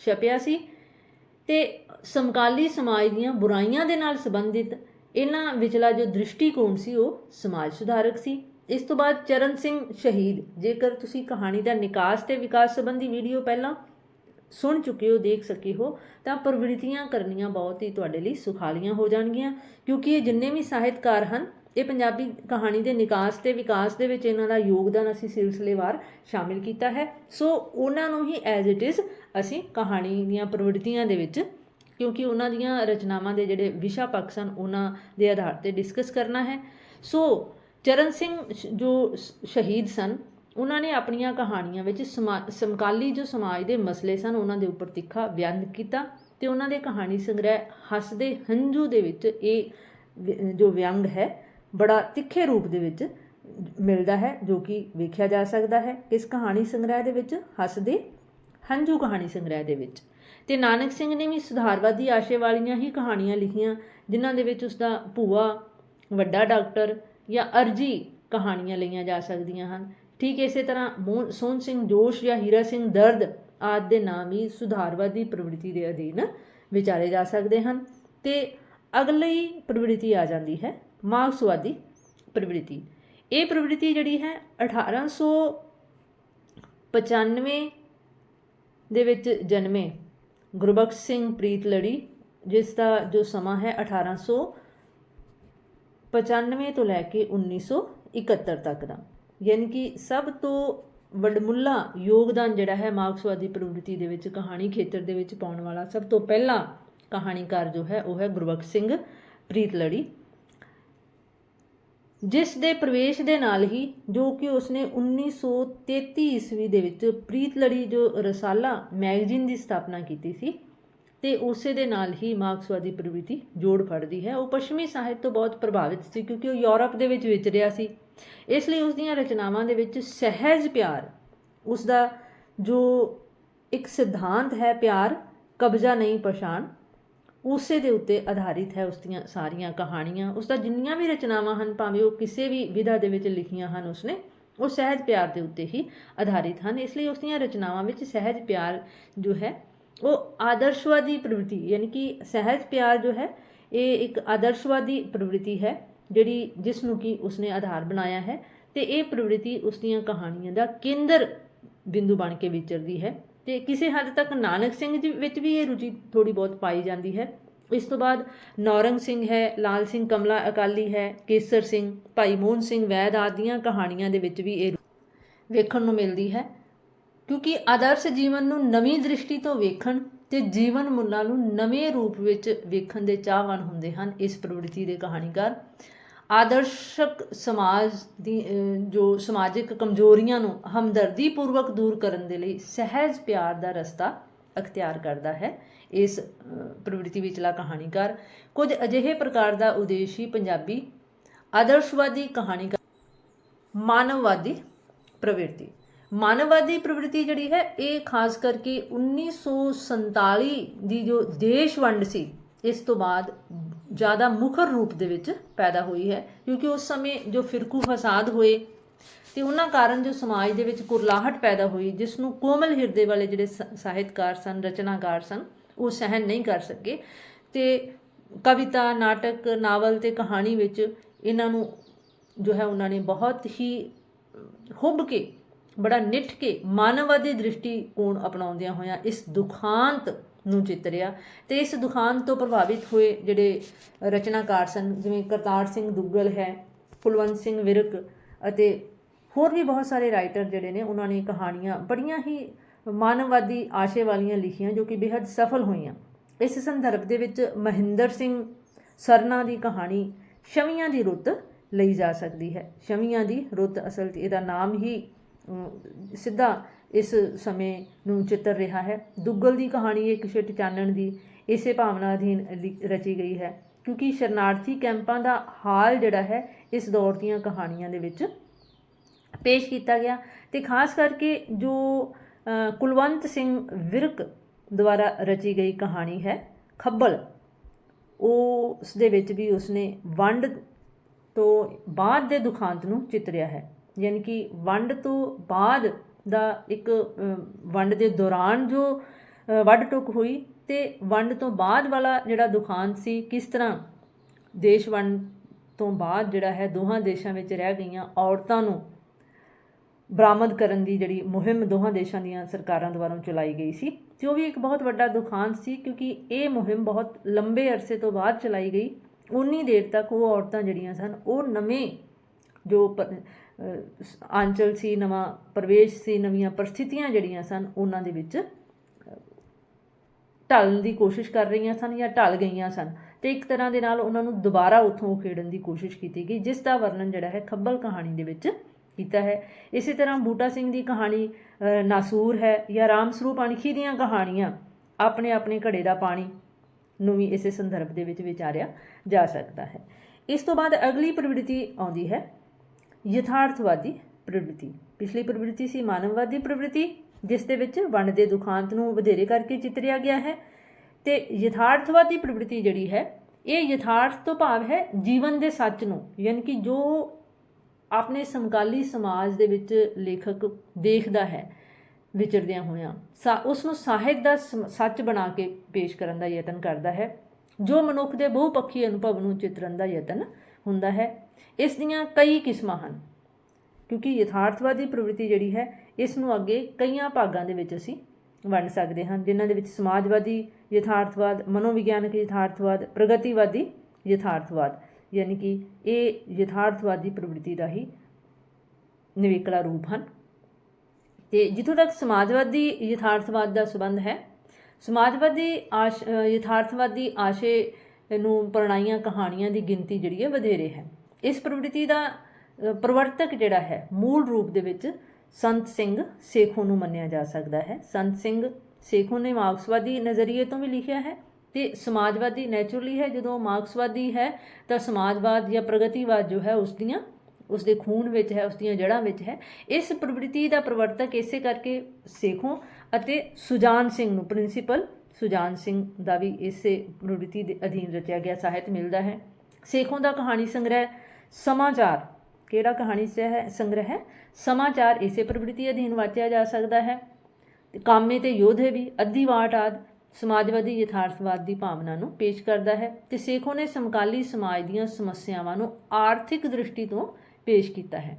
[SPEAKER 1] ਛਪਿਆ ਸੀ। ਤੇ ਸਮਕਾਲੀ ਸਮਾਜ ਦੀਆਂ ਬੁਰਾਈਆਂ ਦੇ ਨਾਲ ਸੰਬੰਧਿਤ ਇਹਨਾਂ ਵਿਚਲਾ ਜੋ ਦ੍ਰਿਸ਼ਟੀਕੋਣ ਸੀ, ਉਹ ਸਮਾਜ ਸੁਧਾਰਕ ਸੀ। ਇਸ ਤੋਂ ਬਾਅਦ ਚਰਨ ਸਿੰਘ ਸ਼ਹੀਦ, ਜੇਕਰ ਤੁਸੀਂ ਕਹਾਣੀ ਦਾ ਨਿਕਾਸ ਤੇ ਵਿਕਾਸ ਸੰਬੰਧੀ ਵੀਡੀਓ ਪਹਿਲਾਂ ਸੁਣ ਚੁੱਕੇ ਹੋ, ਦੇਖ ਸਕੇ ਹੋ, ਤਾਂ ਪ੍ਰਵਿਰਤੀਆਂ ਕਰਨੀਆਂ ਬਹੁਤ ਹੀ ਤੁਹਾਡੇ ਲਈ ਸੁਖਾਲੀਆਂ ਹੋ ਜਾਣਗੀਆਂ, ਕਿਉਂਕਿ ਇਹ ਜਿੰਨੇ ਵੀ ਸਾਹਿਤਕਾਰ ਹਨ ਇਹ ਪੰਜਾਬੀ ਕਹਾਣੀ ਦੇ ਨਿਕਾਸ ਤੇ ਵਿਕਾਸ ਦੇ ਵਿੱਚ ਇਹਨਾਂ ਦਾ ਯੋਗਦਾਨ ਅਸੀਂ ਸਿਲਸਿਲੇਵਾਰ ਸ਼ਾਮਿਲ ਕੀਤਾ ਹੈ। ਸੋ ਉਹਨਾਂ ਨੂੰ ਹੀ ਐਜ਼ ਇਟ ਇਜ਼ ਅਸੀਂ ਕਹਾਣੀ ਦੀਆਂ ਪ੍ਰਵਿਰਤੀਆਂ ਦੇ ਵਿੱਚ, ਕਿਉਂਕਿ ਉਹਨਾਂ ਦੀਆਂ ਰਚਨਾਵਾਂ ਦੇ ਜਿਹੜੇ ਵਿਸ਼ਾ ਪੱਖ ਸਨ, ਉਹਨਾਂ ਦੇ ਆਧਾਰ ਤੇ ਡਿਸਕਸ ਕਰਨਾ ਹੈ। ਸੋ ਚਰਨ ਸਿੰਘ ਸ਼- ਜੋ ਸ਼ਹੀਦ ਸਨ, ਉਹਨਾਂ ਨੇ ਆਪਣੀਆਂ ਕਹਾਣੀਆਂ ਵਿੱਚ ਸਮਾ- ਸਮਕਾਲੀ ਜੋ ਸਮਾਜ ਦੇ ਮਸਲੇ ਸਨ, ਉਹਨਾਂ ਦੇ ਉੱਪਰ ਤਿੱਖਾ ਬਿਆਨ ਕੀਤਾ ਤੇ ਉਹਨਾਂ ਦੇ ਕਹਾਣੀ ਸੰਗ੍ਰਹਿ ਹੱਸਦੇ ਹੰਝੂ ਦੇ ਵਿੱਚ ਇਹ ਵਿ- ਜੋ ਵਿਅੰਗ ਹੈ ਬੜਾ ਤਿੱਖੇ ਰੂਪ ਦੇ ਵਿੱਚ ਮਿਲਦਾ ਹੈ, ਜੋ ਕਿ ਵੇਖਿਆ ਜਾ ਸਕਦਾ ਹੈ। ਇਸ ਕਹਾਣੀ ਸੰਗ੍ਰਹਿ ਦੇ ਵਿੱਚ ਹੱਸਦੇ ਹੰਝੂ ਕਹਾਣੀ ਸੰਗ੍ਰਹਿ ਦੇ ਵਿੱਚ। ਤੇ ਨਾਨਕ ਸਿੰਘ ਨੇ ਵੀ ਸੁਧਾਰਵਾਦੀ ਆਸ਼ੇ ਵਾਲੀਆਂ ਹੀ ਕਹਾਣੀਆਂ ਲਿਖੀਆਂ, ਜਿਨ੍ਹਾਂ ਦੇ ਵਿੱਚ ਉਸ ਦਾ ਭੂਆ, ਵੱਡਾ ਡਾਕਟਰ ਜਾਂ ਅਰਜੀ ਕਹਾਣੀਆਂ ਲਈਆਂ ਜਾ ਸਕਦੀਆਂ ਹਨ। ਠੀਕ ਇਸੇ ਤਰ੍ਹਾਂ ਮੋਹਨ, ਸੋਹਣ ਸਿੰਘ ਜੋਸ਼ ਜਾਂ ਹੀਰਾ ਸਿੰਘ ਦਰਦ ਆਦਿ ਦੇ ਨਾਮ ਹੀ ਸੁਧਾਰਵਾਦੀ ਪ੍ਰਵਿਰਤੀ ਦੇ ਅਧੀਨ ਵਿਚਾਰੇ ਜਾ ਸਕਦੇ ਹਨ। ਤੇ ਅਗਲੀ ਪ੍ਰਵਿਰਤੀ ਆ ਜਾਂਦੀ ਹੈ ਮਾਰਕਸਵਾਦੀ ਪ੍ਰਵਿਰਤੀ। ਇਹ ਪ੍ਰਵਿਰਤੀ ਜਿਹੜੀ ਹੈ 1895 ਦੇ ਵਿੱਚ ਜਨਮੇ ਗੁਰਬਖਸ਼ ਸਿੰਘ ਪ੍ਰੀਤ ਲੜੀ, ਜਿਸ ਦਾ ਜੋ ਸਮਾਂ ਹੈ 1895 ਤੋਂ ਲੈ ਕੇ 1971 ਤੱਕ ਦਾ। ਯਾਨੀ ਕਿ ਸਭ ਤੋਂ ਵਡਮੁੱਲਾ ਯੋਗਦਾਨ ਜਿਹੜਾ ਹੈ ਮਾਰਕਸਵਾਦੀ ਪ੍ਰਵਿਰਤੀ ਦੇ ਵਿੱਚ, ਕਹਾਣੀ ਖੇਤਰ ਦੇ ਵਿੱਚ ਪਾਉਣ ਵਾਲਾ ਸਭ ਤੋਂ ਪਹਿਲਾ ਕਹਾਣੀਕਾਰ ਜੋ ਹੈ, ਉਹ ਹੈ ਗੁਰਬਖਸ਼ ਸਿੰਘ ਪ੍ਰੀਤ ਲੜੀ। ਜਿਸ ਦੇ ਪ੍ਰਵੇਸ਼ ਦੇ ਨਾਲ ਹੀ ਜੋ ਕਿ ਉਸਨੇ 1933 ਈਸਵੀ ਦੇ ਵਿੱਚ ਪ੍ਰੀਤ ਲੜੀ ਜੋ ਰਸਾਲਾ ਮੈਗਜ਼ੀਨ ਦੀ ਸਥਾਪਨਾ ਕੀਤੀ ਸੀ ਤੇ ਉਸੇ ਦੇ ਨਾਲ ਹੀ ਮਾਰਕਸਵਾਦੀ ਪ੍ਰਵਿਰਤੀ ਜੋੜ ਫੜਦੀ ਹੈ। ਉਹ ਪੱਛਮੀ ਸਾਹਿਤ ਤੋਂ ਬਹੁਤ ਪ੍ਰਭਾਵਿਤ ਸੀ ਕਿਉਂਕਿ ਉਹ ਯੂਰਪ ਦੇ ਵਿੱਚ ਵਿਚਰਿਆ ਸੀ। ਇਸ ਲਈ ਉਸ ਦੀਆਂ ਰਚਨਾਵਾਂ ਦੇ ਵਿੱਚ ਸਹਿਜ ਪਿਆਰ ਉਸ ਦਾ ਜੋ ਇੱਕ ਸਿਧਾਂਤ ਹੈ ਪਿਆਰ, ਕਬਜ਼ਾ ਨਹੀਂ ਪਛਾਣ ਉਸੇ ਦੇ ਉੱਤੇ ਆਧਾਰਿਤ ਹੈ ਉਸ ਦੀਆਂ ਸਾਰੀਆਂ ਕਹਾਣੀਆਂ। ਉਸ ਦਾ ਜਿੰਨੀਆਂ ਵੀ ਰਚਨਾਵਾਂ ਹਨ, ਭਾਵੇਂ ਉਹ ਕਿਸੇ ਵੀ ਵਿਧਾ ਦੇ ਵਿੱਚ ਲਿਖੀਆਂ ਹਨ, ਉਸਨੇ ਉਹ ਸਹਿਜ ਪਿਆਰ ਦੇ ਉੱਤੇ ਹੀ ਆਧਾਰਿਤ ਹਨ। ਇਸ ਲਈ ਉਸ ਦੀਆਂ ਰਚਨਾਵਾਂ ਵਿੱਚ ਸਹਿਜ ਪਿਆਰ ਜੋ ਹੈ, ਉਹ ਆਦਰਸ਼ਵਾਦੀ ਪ੍ਰਵਿਰਤੀ, ਯਾਨੀ ਕਿ ਸਹਿਜ ਪਿਆਰ ਜੋ ਹੈ, ਇਹ ਇੱਕ ਆਦਰਸ਼ਵਾਦੀ ਪ੍ਰਵਿਰਤੀ ਹੈ, ਜਿਹੜੀ ਜਿਸ ਨੂੰ ਕਿ ਉਸਨੇ ਆਧਾਰ ਬਣਾਇਆ ਹੈ ਤੇ ਇਹ ਪ੍ਰਵਿਰਤੀ ਉਸ ਦੀਆਂ ਕਹਾਣੀਆਂ ਦਾ ਕੇਂਦਰ ਬਿੰਦੂ ਬਣ ਕੇ ਵਿਚਰਦੀ ਹੈ। ਤੇ ਕਿਸੇ ਹੱਦ ਤੱਕ ਨਾਨਕ ਸਿੰਘ ਜੀ ਵਿੱਚ ਵੀ ਇਹ ਰੁਚੀ ਥੋੜੀ ਬਹੁਤ ਪਾਈ ਜਾਂਦੀ ਹੈ। ਇਸ ਤੋਂ ਬਾਅਦ ਨੌਰੰਗ ਸਿੰਘ ਹੈ, ਲਾਲ ਸਿੰਘ, ਕਮਲਾ ਅਕਾਲੀ ਹੈ, ਕੇਸਰ ਸਿੰਘ, ਭਾਈ ਮੋਹਨ ਸਿੰਘ, ਵੈਦ ਆਦੀਆਂ ਕਹਾਣੀਆਂ ਦੇ ਵਿੱਚ ਵੀ ਇਹ ਵੇਖਣ ਨੂੰ ਮਿਲਦੀ ਹੈ। ਕਿਉਂਕਿ ਆਦਰਸ਼ ਜੀਵਨ ਨੂੰ ਨਵੀਂ ਦ੍ਰਿਸ਼ਟੀ ਤੋਂ ਵੇਖਣ ਤੇ ਜੀਵਨ ਮੁੱਲਾਂ ਨੂੰ ਨਵੇਂ ਰੂਪ ਵਿੱਚ ਵੇਖਣ ਦੇ ਚਾਹਵਾਨ ਹੁੰਦੇ ਹਨ ਇਸ ਪ੍ਰਵਿਰਤੀ ਦੇ ਕਹਾਣੀਕਾਰ। ਆਦਰਸ਼ਕ ਸਮਾਜ ਦੀ ਜੋ ਸਮਾਜਿਕ ਕਮਜ਼ੋਰੀਆਂ ਨੂੰ ਹਮਦਰਦੀ ਪੂਰਵਕ ਦੂਰ ਕਰਨ ਦੇ ਲਈ ਸਹਿਜ ਪਿਆਰ ਦਾ ਰਸਤਾ ਅਖਤਿਆਰ ਕਰਦਾ ਹੈ। ਇਸ ਪ੍ਰਵਿਰਤੀ ਵਿਚਲਾ ਕਹਾਣੀਕਾਰ ਕੁਝ ਅਜਿਹੇ ਪ੍ਰਕਾਰ ਦਾ ਉਦੇਸ਼ ਹੀ ਪੰਜਾਬੀ ਆਦਰਸ਼ਵਾਦੀ ਕਹਾਣੀਕਾਰ ਮਾਨਵਵਾਦੀ ਪ੍ਰਵਿਰਤੀ। ਮਾਨਵਵਾਦੀ ਪ੍ਰਵਿਰਤੀ ਜਿਹੜੀ ਹੈ, ਇਹ ਖਾਸ ਕਰਕੇ 1947 ਦੀ ਜੋ ਦੇਸ਼ ਵੰਡ ਸੀ, ਇਸ ਤੋਂ ਬਾਅਦ ਜ਼ਿਆਦਾ ਮੁਖਰ ਰੂਪ ਦੇ ਵਿੱਚ ਪੈਦਾ ਹੋਈ ਹੈ, ਕਿਉਂਕਿ ਉਸ ਸਮੇਂ ਜੋ ਫਿਰਕੂ ਫਸਾਦ ਹੋਏ ਤੇ ਉਹਨਾਂ ਕਾਰਨ ਜੋ ਸਮਾਜ ਦੇ ਵਿੱਚ ਕੁਰਲਾਹਟ ਪੈਦਾ ਹੋਈ, ਜਿਸ ਨੂੰ ਕੋਮਲ ਹਿਰਦੇ ਵਾਲੇ ਜਿਹੜੇ ਸ- ਸਾਹਿਤਕਾਰ ਸਨ, ਰਚਨਾਕਾਰ ਸਨ, ਉਹ ਸਹਿਨ ਨਹੀਂ ਕਰ ਸਕੇ ਤੇ ਕਵਿਤਾ, ਨਾਟਕ, ਨਾਵਲ ਤੇ ਕਹਾਣੀ ਵਿੱਚ ਇਹਨਾਂ ਨੂੰ ਜੋ ਹੈ ਉਹਨਾਂ ਨੇ ਬਹੁਤ ਹੀ ਹੁੱਬ ਕੇ, ਬੜਾ ਨਿੱਠ ਕੇ ਮਾਨਵਵਾਦੀ ਦ੍ਰਿਸ਼ਟੀਕੋਣ ਅਪਣਾਉਂਦਿਆਂ ਹੋਇਆਂ ਇਸ ਦੁਖਾਂਤ ਨੂੰ ਚਿਤਰਿਆ ਤੇ ਇਸ ਦੁਖਾਂਤ ਤੋਂ ਪ੍ਰਭਾਵਿਤ ਹੋਏ ਜਿਹੜੇ ਰਚਨਾਕਾਰ ਸਨ, ਜਿਵੇਂ ਕਰਤਾਰ ਸਿੰਘ ਦੁੱਗਲ ਹੈ, ਕੁਲਵੰਤ ਸਿੰਘ ਵਿਰਕ ਅਤੇ ਹੋਰ ਵੀ ਬਹੁਤ ਸਾਰੇ ਰਾਈਟਰ ਜਿਹੜੇ ਨੇ, ਉਹਨਾਂ ਨੇ ਕਹਾਣੀਆਂ ਬੜੀਆਂ ਹੀ ਮਾਨਵਵਾਦੀ ਆਸ਼ੇ ਵਾਲੀਆਂ ਲਿਖੀਆਂ ਜੋ ਕਿ ਬੇहद ਸਫਲ ਹੋਈਆਂ। ਇਸ ਸੰਦਰਭ ਦੇ ਵਿੱਚ ਮਹਿੰਦਰ ਸਿੰਘ ਸਰਨਾ ਦੀ ਕਹਾਣੀ ਸ਼ਵੀਆਂ ਦੀ ਰੁੱਤ ਲਈ ਜਾ ਸਕਦੀ ਹੈ। ਸ਼ਵੀਆਂ ਦੀ ਰੁੱਤ ਅਸਲ 'ਚ ਇਹਦਾ ਨਾਮ ਹੀ ਸਿੱਧਾ ਇਸ ਸਮੇਂ ਨੂੰ ਚਿੱਤਰ ਰਿਹਾ ਹੈ। ਦੁੱਗਲ ਦੀ ਕਹਾਣੀ ਇੱਕ ਛਿੱਟ ਚਾਨਣ ਦੀ ਇਸੇ ਭਾਵਨਾ ਅਧੀਨ ਲਿ- ਰਚੀ ਗਈ ਹੈ। ਕਿਉਂਕਿ ਸ਼ਰਨਾਰਥੀ ਕੈਂਪਾਂ ਦਾ ਹਾਲ ਜਿਹੜਾ ਹੈ, ਇਸ ਦੌਰ ਦੀਆਂ ਕਹਾਣੀਆਂ ਦੇ ਵਿੱਚ ਪੇਸ਼ ਕੀਤਾ ਗਿਆ ਤੇ ਖਾਸ ਕਰਕੇ ਜੋ ਕੁਲਵੰਤ ਸਿੰਘ ਵਿਰਕ ਦੁਆਰਾ ਰਚੀ ਗਈ ਕਹਾਣੀ ਹੈ, ਖੱਬਲ ਉਸ ਦੇ ਵਿੱਚ ਵੀ ਉਸਨੇ ਵੰਡ ਤੋਂ ਬਾਅਦ ਦੇ ਦੁਖਾਂਤ ਨੂੰ ਚਿਤਰਿਆ ਹੈ। ਯਾਨੀ ਕਿ ਵੰਡ ਤੋਂ ਬਾਅਦ ਦਾ ਇੱਕ ਵੰਡ ਦੇ ਦੌਰਾਨ ਜੋ ਵੱਢ ਟੁੱਕ ਹੋਈ ਤੇ ਵੰਡ ਤੋਂ ਬਾਅਦ ਵਾਲਾ ਜਿਹੜਾ ਦੁਖਾਂਤ ਸੀ, ਕਿਸ ਤਰ੍ਹਾਂ ਦੇਸ਼ ਵੰਡ ਤੋਂ ਬਾਅਦ ਜਿਹੜਾ ਹੈ, ਦੋਹਾਂ ਦੇਸ਼ਾਂ ਵਿੱਚ ਰਹਿ ਗਈਆਂ ਔਰਤਾਂ ਨੂੰ ਬਰਾਮਦ ਕਰਨ ਦੀ ਜਿਹੜੀ ਮੁਹਿੰਮ ਦੋਹਾਂ ਦੇਸ਼ਾਂ ਦੀਆਂ ਸਰਕਾਰਾਂ ਦੁਆਰਾ ਚਲਾਈ ਗਈ ਸੀ, ਤੇ ਉਹ ਵੀ ਇੱਕ ਬਹੁਤ ਵੱਡਾ ਦੁਖਾਂਤ ਸੀ, ਕਿਉਂਕਿ ਇਹ ਮੁਹਿੰਮ ਬਹੁਤ ਲੰਬੇ ਅਰਸੇ ਤੋਂ ਬਾਅਦ ਚਲਾਈ ਗਈ, ਉਨੀ ਦੇਰ ਤੱਕ ਉਹ ਔਰਤਾਂ ਜਿਹੜੀਆਂ ਸਨ, ਉਹ ਨਵੇਂ ਜੋ ਪ- ਆਂਚਲ ਸੀ, ਨਵਾਂ ਪ੍ਰਵੇਸ਼ ਸੀ, ਨਵੀਆਂ ਪਰਿਸਥਿਤੀਆਂ ਜਿਹੜੀਆਂ ਸਨ, ਉਹਨਾਂ ਦੇ ਵਿੱਚ ਢਲਣ ਦੀ ਕੋਸ਼ਿਸ਼ ਕਰ ਰਹੀਆਂ ਸਨ ਜਾਂ ਢਲ ਗਈਆਂ ਸਨ। ਤੇ ਇੱਕ ਤਰ੍ਹਾਂ ਦੇ ਨਾਲ ਉਹਨਾਂ ਨੂੰ ਦੁਬਾਰਾ ਉੱਥੋਂ ਉਖੇੜਨ ਦੀ ਕੋਸ਼ਿਸ਼ ਕੀਤੀ ਗਈ, ਜਿਸ ਦਾ ਵਰਣਨ ਜਿਹੜਾ ਹੈ ਖੱਬਲ ਕਹਾਣੀ ਦੇ ਵਿੱਚ ਕੀਤਾ ਹੈ। ਇਸੇ ਤਰ੍ਹਾਂ ਬੂਟਾ ਸਿੰਘ ਦੀ ਕਹਾਣੀ ਨਾਸੂਰ ਹੈ ਜਾਂ ਰਾਮ ਸਰੂਪ ਅਣਖੀ ਦੀਆਂ ਕਹਾਣੀਆਂ, ਆਪਣੇ ਆਪਣੇ ਘੜੇ ਦਾ ਪਾਣੀ ਨੂੰ ਵੀ ਇਸੇ ਸੰਦਰਭ ਦੇ ਵਿੱਚ ਵਿਚਾਰਿਆ ਜਾ ਸਕਦਾ ਹੈ। ਇਸ ਤੋਂ ਬਾਅਦ ਅਗਲੀ ਪ੍ਰਵਿਰਤੀ ਆਉਂਦੀ ਹੈ। ਯਥਾਰਥਵਾਦੀ ਪ੍ਰਵਿਰਤੀ। ਪਿਛਲੀ ਪ੍ਰਵਿਰਤੀ ਸੀ ਮਾਨਵਵਾਦੀ ਪ੍ਰਵਿਰਤੀ, ਜਿਸ ਦੇ ਵਿੱਚ ਵੰਡ ਦੇ ਦੁਖਾਂਤ ਨੂੰ ਵਧੇਰੇ ਕਰਕੇ ਚਿਤਰਿਆ ਗਿਆ ਹੈ। ਤੇ ਯਥਾਰਥਵਾਦੀ ਪ੍ਰਵਿਰਤੀ ਜਿਹੜੀ ਹੈ, ਇਹ ਯਥਾਰਥ ਤੋਂ ਭਾਵ ਹੈ ਜੀਵਨ ਦੇ ਸੱਚ ਨੂੰ। ਯਾਨੀ ਕਿ ਜੋ ਆਪਣੇ ਸਮਕਾਲੀ ਸਮਾਜ ਦੇ ਵਿੱਚ ਲੇਖਕ ਦੇਖਦਾ ਹੈ, ਵਿਚਰਦਿਆਂ ਹੋਇਆਂ, ਸਾ ਉਸ ਨੂੰ ਸਾਹਿਤ ਦਾ ਸਮ- ਸੱਚ ਬਣਾ ਕੇ ਪੇਸ਼ ਕਰਨ ਦਾ ਯਤਨ ਕਰਦਾ ਹੈ, ਜੋ ਮਨੁੱਖ ਦੇ ਬਹੁਪੱਖੀ ਅਨੁਭਵ ਨੂੰ ਚਿਤਰਨ ਦਾ ਯਤਨ ਹੁੰਦਾ ਹੈ। ਇਸ ਦੀਆਂ ਕਈ ਕਿਸਮਾਂ ਹਨ। ਕਿਉਂਕਿ ਯਥਾਰਥਵਾਦੀ ਪ੍ਰਵਿਰਤੀ ਜਿਹੜੀ ਹੈ, ਇਸ ਨੂੰ ਅੱਗੇ ਕਈਆਂ ਭਾਗਾਂ ਦੇ ਵਿੱਚ ਅਸੀਂ ਵੰਡ ਸਕਦੇ ਹਾਂ, ਜਿਨ੍ਹਾਂ ਦੇ ਵਿੱਚ ਸਮਾਜਵਾਦੀ ਯਥਾਰਥਵਾਦ, ਮਨੋਵਿਗਿਆਨਕ ਯਥਾਰਥਵਾਦ, ਪ੍ਰਗਤੀਵਾਦੀ ਯਥਾਰਥਵਾਦ, ਯਾਨੀ ਕਿ ਇਹ ਯਥਾਰਥਵਾਦੀ ਪ੍ਰਵਿਰਤੀ ਦਾ ਹੀ ਨਿਵੇਕਲਾ ਰੂਪ ਹਨ। ਤੇ ਜਿੱਥੋਂ ਤੱਕ ਸਮਾਜਵਾਦੀ ਯਥਾਰਥਵਾਦ ਦਾ ਸੰਬੰਧ ਹੈ, ਸਮਾਜਵਾਦੀ ਆਸ਼ ਯਥਾਰਥਵਾਦੀ ਆਸ਼ੇ ਨੂੰ ਪ੍ਰਣਾਈਆਂ ਕਹਾਣੀਆਂ ਦੀ ਗਿਣਤੀ ਜਿਹੜੀ ਹੈ ਵਧੇਰੇ ਹੈ। ਇਸ ਪ੍ਰਵਿਰਤੀ ਦਾ ਪ੍ਰਵਰਤਕ ਜਿਹੜਾ ਹੈ, ਮੂਲ ਰੂਪ ਦੇ ਵਿੱਚ ਸੰਤ ਸਿੰਘ ਸੇਖੋਂ ਨੂੰ ਮੰਨਿਆ ਜਾ ਸਕਦਾ ਹੈ। ਸੰਤ ਸਿੰਘ ਸੇਖੋਂ ਨੇ ਮਾਰਕਸਵਾਦੀ ਨਜ਼ਰੀਏ ਤੋਂ ਵੀ ਲਿਖਿਆ ਹੈ ਤੇ ਸਮਾਜਵਾਦੀ ਨੇਚਰਲੀ ਹੈ। ਜਦੋਂ ਮਾਰਕਸਵਾਦੀ ਹੈ ਤਾਂ ਸਮਾਜਵਾਦ ਜਾਂ ਪ੍ਰਗਤੀਵਾਦ ਜੋ ਹੈ ਉਸ ਦੀਆਂ, ਉਸ ਦੇ ਖੂਨ ਵਿੱਚ ਹੈ, ਉਸ ਦੀਆਂ ਜੜ੍ਹਾਂ ਵਿੱਚ ਹੈ। ਇਸ ਪ੍ਰਵਿਰਤੀ ਦਾ ਪ੍ਰਵਰਤਕ ਇਸੇ ਕਰਕੇ ਸੇਖੋਂ ਅਤੇ ਸੁਜਾਨ ਸਿੰਘ ਨੂੰ, ਪ੍ਰਿੰਸੀਪਲ ਸੁਜਾਨ ਸਿੰਘ ਦਾ ਵੀ ਇਸੇ ਪ੍ਰਵਿਰਤੀ ਦੇ ਅਧੀਨ ਰਚਿਆ ਗਿਆ ਸਾਹਿਤ ਮਿਲਦਾ ਹੈ। ਸੇਖੋਂ ਦਾ ਕਹਾਣੀ ਸੰਗ੍ਰਹਿ ਸਮਾਚਾਰ। ਕਿਹੜਾ ਕਹਾਣੀ ਸੰਗ੍ਰਹਿ ਹੈ? ਸਮਾਚਾਰ ਇਸੇ ਪ੍ਰਵਿਰਤੀ ਅਧੀਨ ਵਾਚਿਆ ਜਾ ਸਕਦਾ ਹੈ। ਤੇ ਕਾਮੇ ਤੇ ਯੋਧੇ ਵੀ ਅੱਧੀ ਵਾਟ ਆਦ ਸਮਾਜਵਾਦੀ ਯਥਾਰਥਵਾਦ ਦੀ ਭਾਵਨਾ ਨੂੰ ਪੇਸ਼ ਕਰਦਾ ਹੈ ਤੇ ਸੇਖੋਂ ਨੇ ਸਮਕਾਲੀ ਸਮਾਜ ਦੀਆਂ ਸਮੱਸਿਆਵਾਂ ਨੂੰ ਆਰਥਿਕ ਦ੍ਰਿਸ਼ਟੀ ਤੋਂ ਪੇਸ਼ ਕੀਤਾ ਹੈ।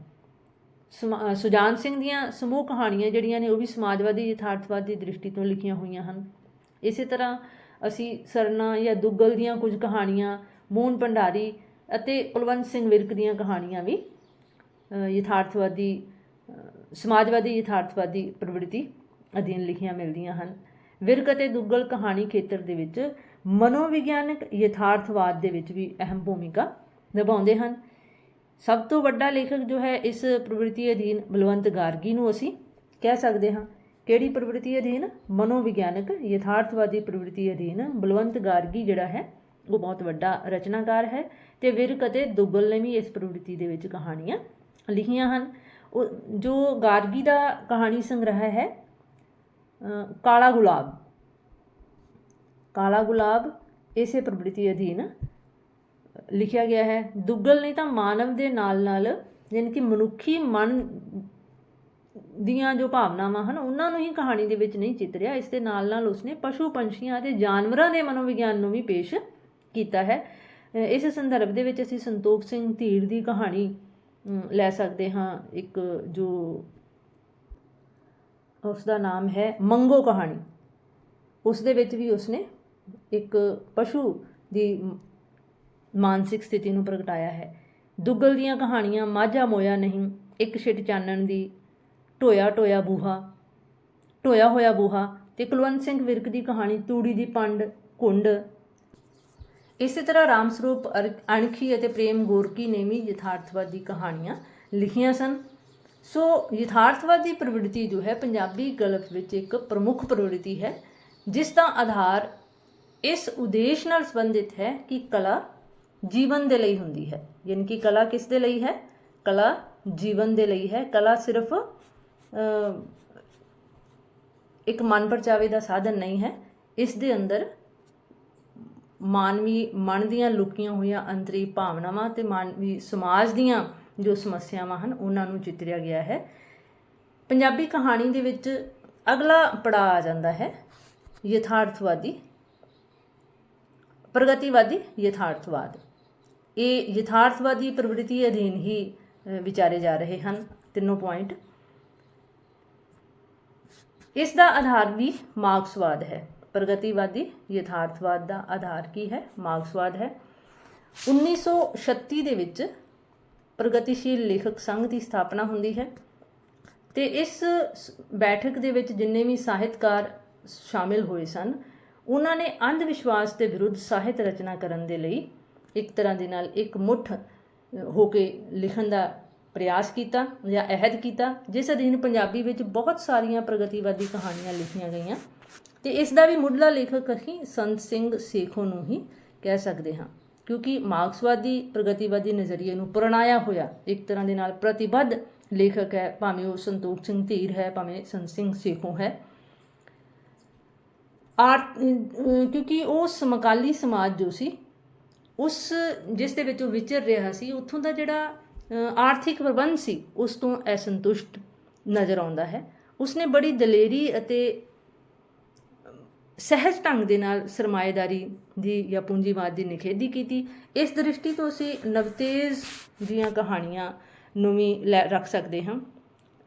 [SPEAKER 1] ਸਮਾ- ਸੁਜਾਨ ਸਿੰਘ ਦੀਆਂ ਸਮੂਹ ਕਹਾਣੀਆਂ ਜਿਹੜੀਆਂ ਨੇ ਉਹ ਵੀ ਸਮਾਜਵਾਦੀ ਯਥਾਰਥਵਾਦ ਦੀ ਦ੍ਰਿਸ਼ਟੀ ਤੋਂ ਲਿਖੀਆਂ ਹੋਈਆਂ ਹਨ। ਇਸੇ ਤਰ੍ਹਾਂ ਅਸੀਂ ਸਰਨਾ ਜਾਂ ਦੁੱਗਲ ਦੀਆਂ ਕੁਝ ਕਹਾਣੀਆਂ, ਮੋਹਨ ਭੰਡਾਰੀ ਅਤੇ ਕੁਲਵੰਤ ਸਿੰਘ ਵਿਰਕ ਦੀਆਂ ਕਹਾਣੀਆਂ ਵੀ ਯਥਾਰਥਵਾਦੀ ਸਮਾਜਵਾਦੀ ਯਥਾਰਥਵਾਦੀ ਪ੍ਰਵਿਰਤੀ ਅਧੀਨ ਲਿਖੀਆਂ ਮਿਲਦੀਆਂ ਹਨ। ਵਿਰਕ ਅਤੇ ਦੁੱਗਲ ਕਹਾਣੀ ਖੇਤਰ ਦੇ ਵਿੱਚ ਮਨੋਵਿਗਿਆਨਕ ਯਥਾਰਥਵਾਦ ਦੇ ਵਿੱਚ ਵੀ ਅਹਿਮ ਭੂਮਿਕਾ ਨਿਭਾਉਂਦੇ ਹਨ। ਸਭ ਤੋਂ ਵੱਡਾ ਲੇਖਕ ਜੋ ਹੈ, ਇਸ ਪ੍ਰਵਿਰਤੀ ਅਧੀਨ ਬਲਵੰਤ ਗਾਰਗੀ ਨੂੰ ਅਸੀਂ ਕਹਿ ਸਕਦੇ ਹਾਂ ਕਿਹੜੀ ਪ੍ਰਵਿਰਤੀ ਅਧੀਨ? ਮਨੋਵਿਗਿਆਨਕ, ਯਥਾਰਥਵਾਦੀ ਪ੍ਰਵਿਰਤੀ ਅਧੀਨ। ਬਲਵੰਤ ਗਾਰਗੀ ਜਿਹੜਾ ਹੈ, ਉਹ ਬਹੁਤ ਵੱਡਾ ਰਚਨਾਕਾਰ ਹੈ ਤੇ ਵਿਰਕ ਅਤੇ ਦੁੱਗਲ ਨੇ ਵੀ ਇਸ ਪ੍ਰਵਿਰਤੀ ਦੇ ਵਿੱਚ ਕਹਾਣੀਆਂ ਲਿਖੀਆਂ ਹਨ। ਉਹ, ਜੋ ਗਾਰਗੀ ਦਾ ਕਹਾਣੀ ਸੰਗ੍ਰਹਿ ਹੈ ਕਾਲਾ ਗੁਲਾਬ। ਕਾਲਾ ਗੁਲਾਬ ਇਸੇ ਪ੍ਰਵਿਰਤੀ ਅਧੀਨ ਲਿਖਿਆ ਗਿਆ ਹੈ। ਦੁੱਗਲ ਨੇ ਤਾਂ ਮਾਨਵ ਦੇ ਨਾਲ ਨਾਲ ਯਾਨੀ ਕਿ ਮਨੁੱਖੀ ਮਨ ਦੀਆਂ ਜੋ ਭਾਵਨਾਵਾਂ ਹਨ, ਉਹਨਾਂ ਨੂੰ ਹੀ ਕਹਾਣੀ ਦੇ ਵਿੱਚ ਨਹੀਂ ਚਿਤਰਿਆ ਇਸ ਦੇ ਨਾਲ ਨਾਲ ਉਸਨੇ ਪਸ਼ੂ ਪੰਛੀਆਂ ਅਤੇ ਜਾਨਵਰਾਂ ਦੇ ਮਨੋਵਿਗਿਆਨ ਨੂੰ ਵੀ ਪੇਸ਼ ਕੀਤਾ ਹੈ। ਇਸ ਸੰਦਰਭ ਦੇ ਵਿੱਚ ਅਸੀਂ ਸੰਤੋਖ ਸਿੰਘ ਧੀਰ ਦੀ ਕਹਾਣੀ ਲੈ ਸਕਦੇ ਹਾਂ। ਇੱਕ ਜੋ ਉਸ ਦਾ ਨਾਮ ਹੈ ਮੰਗੋ ਕਹਾਣੀ। ਉਸ ਦੇ ਵਿੱਚ ਵੀ ਉਸਨੇ ਇੱਕ ਪਸ਼ੂ ਦੀ ਮਾਨਸਿਕ ਸਥਿਤੀ ਨੂੰ ਪ੍ਰਗਟਾਇਆ ਹੈ। ਦੁੱਗਲ ਦੀਆਂ ਕਹਾਣੀਆਂ, ਮਾਝਾ ਮੋਇਆ ਨਹੀਂ, ਇੱਕ ਛਿਟ ਚਾਨਣ ਦੀ ਢੋਇਆ ਢੋਇਆ ਬੂਹਾ ਢੋਇਆ ਹੋਇਆ ਬੂਹਾ ਤੇ ਕੁਲਵੰਤ ਸਿੰਘ ਵਿਰਕ ਦੀ ਕਹਾਣੀ ਤੂੜੀ ਦੀ ਪੰਡ ਕੁੰਡ। ਇਸੇ ਤਰ੍ਹਾਂ ਰਾਮ ਸਰੂਪ ਅਰ- ਅਣਖੀ ਅਤੇ ਪ੍ਰੇਮ ਗੋਰਕੀ ਨੇ ਵੀ ਯਥਾਰਥਵਾਦੀ ਕਹਾਣੀਆਂ ਲਿਖੀਆਂ ਸਨ। ਸੋ ਯਥਾਰਥਵਾਦੀ ਪ੍ਰਵਿਰਤੀ ਜੋ ਹੈ ਪੰਜਾਬੀ ਗਲਪ ਵਿੱਚ ਇੱਕ ਪ੍ਰਮੁੱਖ ਪ੍ਰਵਿਰਤੀ ਹੈ ਜਿਸ ਦਾ ਆਧਾਰ ਇਸ ਉਦੇਸ਼ ਨਾਲ ਸੰਬੰਧਿਤ ਹੈ ਕਿ ਕਲਾ ਜੀਵਨ ਦੇ ਲਈ ਹੁੰਦੀ ਹੈ। ਯਾਨੀ ਕਿ ਕਲਾ ਕਿਸ ਦੇ ਲਈ ਹੈ? ਕਲਾ ਜੀਵਨ ਦੇ ਲਈ ਹੈ। ਕਲਾ ਸਿਰਫ ਅ, ਇੱਕ ਮਨ ਪਰਚਾਵੇ ਦਾ ਸਾਧਨ ਨਹੀਂ ਹੈ। ਇਸ ਦੇ ਅੰਦਰ ਮਾਨਵੀ, ਮਨ ਦੀਆਂ ਲੁਕੀਆਂ ਹੋਈਆਂ ਅੰਤਰੀ ਭਾਵਨਾਵਾਂ ਤੇ ਮਾਨਵੀ ਸਮਾਜ ਦੀਆਂ ਜੋ ਸਮੱਸਿਆਵਾਂ ਹਨ, ਉਹਨਾਂ ਨੂੰ ਚਿਤਰਿਆ ਗਿਆ ਹੈ। ਪੰਜਾਬੀ ਕਹਾਣੀ ਦੇ ਵਿੱਚ ਅਗਲਾ ਪੜਾਅ ਆ ਜਾਂਦਾ ਹੈ, ਯਥਾਰਥਵਾਦੀ, ਪ੍ਰਗਤੀਵਾਦੀ, ਯਥਾਰਥਵਾਦ। ਇਹ ਯਥਾਰਥਵਾਦੀ ਪ੍ਰਵਿਰਤੀ ਅਧੀਨ ਹੀ ਵਿਚਾਰੇ ਜਾ ਰਹੇ ਹਨ। ਤਿੰਨੋਂ ਪੁਆਇੰਟ ਇਸ ਦਾ ਆਧਾਰ ਵੀ ਮਾਰਕਸਵਾਦ ਹੈ। ਪ੍ਰਗਤੀਵਾਦੀ ਯਥਾਰਥਵਾਦ ਦਾ ਆਧਾਰ ਕੀ ਹੈ? ਮਾਰਕਸਵਾਦ ਹੈ। 1936 ਦੇ ਵਿੱਚ ਪ੍ਰਗਤੀਸ਼ੀਲ ਲੇਖਕ ਸੰਘ ਦੀ ਸਥਾਪਨਾ ਹੁੰਦੀ ਹੈ ਤੇ ਇਸ ਸ- ਬੈਠਕ ਦੇ ਵਿੱਚ ਜਿੰਨੇ ਵੀ ਸਾਹਿਤਕਾਰ ਸ਼ਾਮਿਲ ਹੋਏ ਸਨ, ਉਹਨਾਂ ਨੇ ਅੰਧ ਵਿਸ਼ਵਾਸ ਦੇ ਵਿਰੁੱਧ ਸਾਹਿਤ ਰਚਨਾ ਕਰਨ ਦੇ ਲਈ ਇੱਕ ਤਰ੍ਹਾਂ ਦੇ ਨਾਲ ਇੱਕ ਮੁੱਠ ਹੋ ਕੇ ਲਿਖਣ ਦਾ ਪ੍ਰਯਾਸ ਕੀਤਾ ਜਾਂ ਅਹਿਦ ਕੀਤਾ, ਜਿਸ ਅਧੀਨ ਪੰਜਾਬੀ ਵਿੱਚ ਬਹੁਤ ਸਾਰੀਆਂ ਪ੍ਰਗਤੀਵਾਦੀ ਕਹਾਣੀਆਂ ਲਿਖੀਆਂ ਗਈਆਂ। ਤੇ ਇਸ ਦਾ ਵੀ ਮੁੱਢਲਾ ਲੇਖਕ ਅਸੀਂ ਸੰਤ ਸਿੰਘ ਸੇਖੋਂ ਨੂੰ ਹੀ ਕਹਿ ਸਕਦੇ ਹਾਂ, ਕਿਉਂਕਿ ਮਾਰਕਸਵਾਦੀ ਪ੍ਰਗਤੀਵਾਦੀ ਨਜ਼ਰੀਏ ਨੂੰ ਪ੍ਰਣਾਇਆ ਹੋਇਆ ਇੱਕ ਤਰ੍ਹਾਂ ਦੇ ਨਾਲ ਪ੍ਰਤੀਬੱਧ ਲੇਖਕ ਹੈ, ਭਾਵੇਂ ਉਹ ਸੰਤੋਖ ਸਿੰਘ ਧੀਰ ਹੈ, ਭਾਵੇਂ ਸੰਤ ਸਿੰਘ ਸੇਖੋਂ ਹੈ। ਆਰਟ ਕਿਉਂਕਿ ਉਹ ਸਮਕਾਲੀ ਸਮਾਜ ਜੋ ਸੀ, ਉਸ, ਜਿਸ ਦੇ ਵਿੱਚ ਉਹ ਵਿਚਰ ਰਿਹਾ ਸੀ, ਉੱਥੋਂ ਦਾ ਜਿਹੜਾ ਆਰਥਿਕ ਪ੍ਰਬੰਧ ਸੀ, ਉਸ ਤੋਂ ਅਸੰਤੁਸ਼ਟ ਨਜ਼ਰ ਆਉਂਦਾ ਹੈ। ਉਸਨੇ ਬੜੀ ਦਲੇਰੀ ਅਤੇ ਸਹਿਜ ਢੰਗ ਦੇ ਨਾਲ ਸਰਮਾਏਦਾਰੀ ਦੀ ਜਾਂ ਪੂੰਜੀਵਾਦ ਦੀ ਨਿਖੇਧੀ ਕੀਤੀ। ਇਸ ਦ੍ਰਿਸ਼ਟੀ ਤੋਂ ਅਸੀਂ ਨਵਤੇਜ ਦੀਆਂ ਕਹਾਣੀਆਂ ਨੂੰ ਵੀ ਲੈ ਰੱਖ ਸਕਦੇ ਹਾਂ।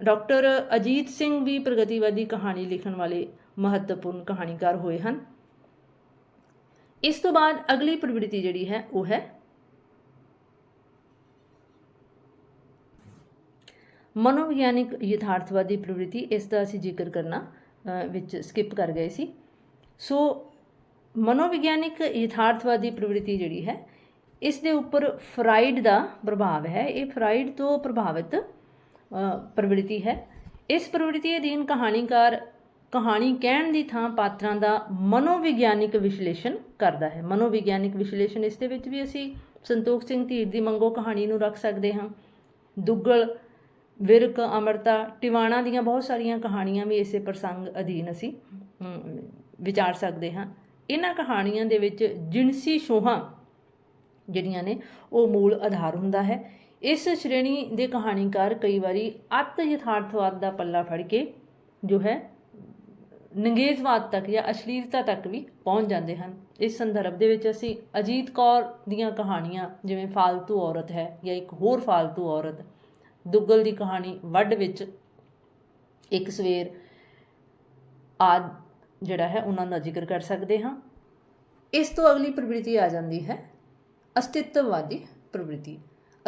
[SPEAKER 1] ਡਾਕਟਰ ਅਜੀਤ ਸਿੰਘ ਵੀ ਪ੍ਰਗਤੀਵਾਦੀ ਕਹਾਣੀ ਲਿਖਣ ਵਾਲੇ ਮਹੱਤਵਪੂਰਨ ਕਹਾਣੀਕਾਰ ਹੋਏ ਹਨ। ਇਸ ਤੋਂ ਬਾਅਦ ਅਗਲੀ ਪ੍ਰਵਿਰਤੀ ਜਿਹੜੀ ਹੈ, ਉਹ ਹੈ ਮਨੋਵਿਗਿਆਨਿਕ ਯਥਾਰਥਵਾਦੀ ਪ੍ਰਵਿਰਤੀ, ਇਸ ਦਾ ਅਸੀਂ ਜ਼ਿਕਰ ਕਰਨਾ ਵਿੱਚ ਸਕਿਪ ਕਰ ਗਏ ਸੀ। ਸੋ, ਮਨੋਵਿਗਿਆਨਿਕ ਯਥਾਰਥਵਾਦੀ ਪ੍ਰਵਿਰਤੀ ਜਿਹੜੀ ਹੈ, ਇਸ ਦੇ ਉੱਪਰ ਫਰਾਈਡ ਦਾ ਪ੍ਰਭਾਵ ਹੈ। ਇਹ ਫਰਾਈਡ ਤੋਂ ਪ੍ਰਭਾਵਿਤ ਪ੍ਰਵਿਰਤੀ ਹੈ। ਇਸ ਪ੍ਰਵਿਰਤੀ ਅਧੀਨ ਕਹਾਣੀਕਾਰ, ਕਹਾਣੀ ਕਹਿਣ ਦੀ ਥਾਂ ਪਾਤਰਾਂ ਦਾ ਮਨੋਵਿਗਿਆਨਿਕ ਵਿਸ਼ਲੇਸ਼ਣ ਕਰਦਾ ਹੈ। ਮਨੋਵਿਗਿਆਨਿਕ ਵਿਸ਼ਲੇਸ਼ਣ ਇਸ ਦੇ ਵਿੱਚ ਵੀ ਅਸੀਂ ਸੰਤੋਖ ਸਿੰਘ ਧੀਰ ਦੀ ਮੰਗੋ ਕਹਾਣੀ ਨੂੰ ਰੱਖ ਸਕਦੇ ਹਾਂ। ਦੁੱਗਲ ਵਿਰਕ, ਅਮਰਤਾ, ਟਿਵਾਣਾ ਦੀਆਂ ਬਹੁਤ ਸਾਰੀਆਂ ਕਹਾਣੀਆਂ ਵੀ ਇਸੇ ਪ੍ਰਸੰਗ ਅਧੀਨ ਅਸੀਂ ਵਿਚਾਰ ਸਕਦੇ ਹਾਂ। ਇਹਨਾਂ ਕਹਾਣੀਆਂ ਦੇ ਵਿੱਚ ਜਿਣਸੀ ਸ਼ੋਹਾਂ ਜਿਹੜੀਆਂ ਨੇ, ਉਹ ਮੂਲ ਆਧਾਰ ਹੁੰਦਾ ਹੈ। ਇਸ ਸ਼੍ਰੇਣੀ ਦੇ ਕਹਾਣੀਕਾਰ ਕਈ ਵਾਰੀ ਅਤ ਯਥਾਰਥਵਾਦ ਦਾ ਪੱਲਾ ਫੜ ਕੇ, ਜੋ ਹੈ, ਨੰਗੇਜ਼ਵਾਦ ਤੱਕ ਜਾਂ ਅਸ਼ਲੀਲਤਾ ਤੱਕ ਵੀ ਪਹੁੰਚ ਜਾਂਦੇ ਹਨ। ਇਸ ਸੰਦਰਭ ਦੇ ਵਿੱਚ ਅਸੀਂ ਅਜੀਤ ਕੌਰ ਦੀਆਂ ਕਹਾਣੀਆਂ, ਜਿਵੇਂ ਫਾਲਤੂ ਔਰਤ ਹੈ ਜਾਂ ਇੱਕ ਹੋਰ ਫਾਲਤੂ ਔਰਤ ਦੁੱਗਲ ਦੀ ਕਹਾਣੀ ਵੱਡ ਵਿੱਚ ਇੱਕ ਸਵੇਰ ਆਦ ਜਿਹੜਾ ਹੈ ਉਹਨਾਂ ਦਾ ਜ਼ਿਕਰ ਕਰ ਸਕਦੇ ਹਾਂ। ਇਸ ਤੋਂ ਅਗਲੀ ਪ੍ਰਵਿਰਤੀ ਆ ਜਾਂਦੀ ਹੈ ਅਸਤਿਤਵਵਾਦੀ ਪ੍ਰਵਿਰਤੀ।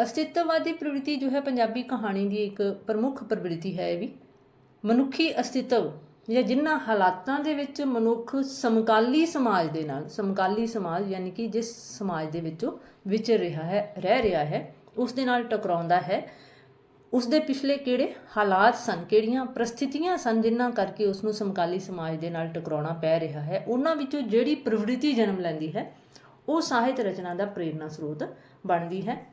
[SPEAKER 1] ਅਸਤਿਤਵਵਾਦੀ ਪ੍ਰਵਿਰਤੀ ਜੋ ਹੈ ਪੰਜਾਬੀ ਕਹਾਣੀ ਦੀ ਇੱਕ ਪ੍ਰਮੁੱਖ ਪ੍ਰਵਿਰਤੀ ਹੈ ਇਹ ਵੀ। ਮਨੁੱਖੀ ਅਸਤਿਤਵ ਜਾਂ ਜਿਨ੍ਹਾਂ ਹਾਲਾਤਾਂ ਦੇ ਵਿੱਚ ਮਨੁੱਖ ਸਮਕਾਲੀ ਸਮਾਜ ਦੇ ਨਾਲ, ਸਮਕਾਲੀ ਸਮਾਜ ਯਾਨੀ ਕਿ ਜਿਸ ਸਮਾਜ ਦੇ ਵਿੱਚੋਂ ਵਿਚਰ ਰਿਹਾ ਹੈ, ਰਹਿ ਰਿਹਾ ਹੈ, ਉਸ ਦੇ ਨਾਲ ਟਕਰਾਉਂਦਾ ਹੈ ਉਸ ਦੇ ਪਿਛਲੇ ਕਿਹੜੇ ਹਾਲਾਤ ਸਨ? ਕਿਹੜੀਆਂ ਪ੍ਰਸਥਿਤੀਆਂ ਸਨ ਜਿਨ੍ਹਾਂ ਕਰਕੇ ਉਸ ਨੂੰ ਸਮਕਾਲੀ ਸਮਾਜ ਦੇ ਨਾਲ ਟਕਰਾਉਣਾ ਪੈ ਰਿਹਾ ਹੈ? ਉਹਨਾਂ ਵਿੱਚੋਂ ਜਿਹੜੀ ਪ੍ਰਵਿਰਤੀ ਜਨਮ ਲੈਂਦੀ ਹੈ, ਉਹ ਸਾਹਿਤ ਰਚਨਾ ਦਾ ਪ੍ਰੇਰਨਾ ਸਰੋਤ ਬਣਦੀ ਹੈ।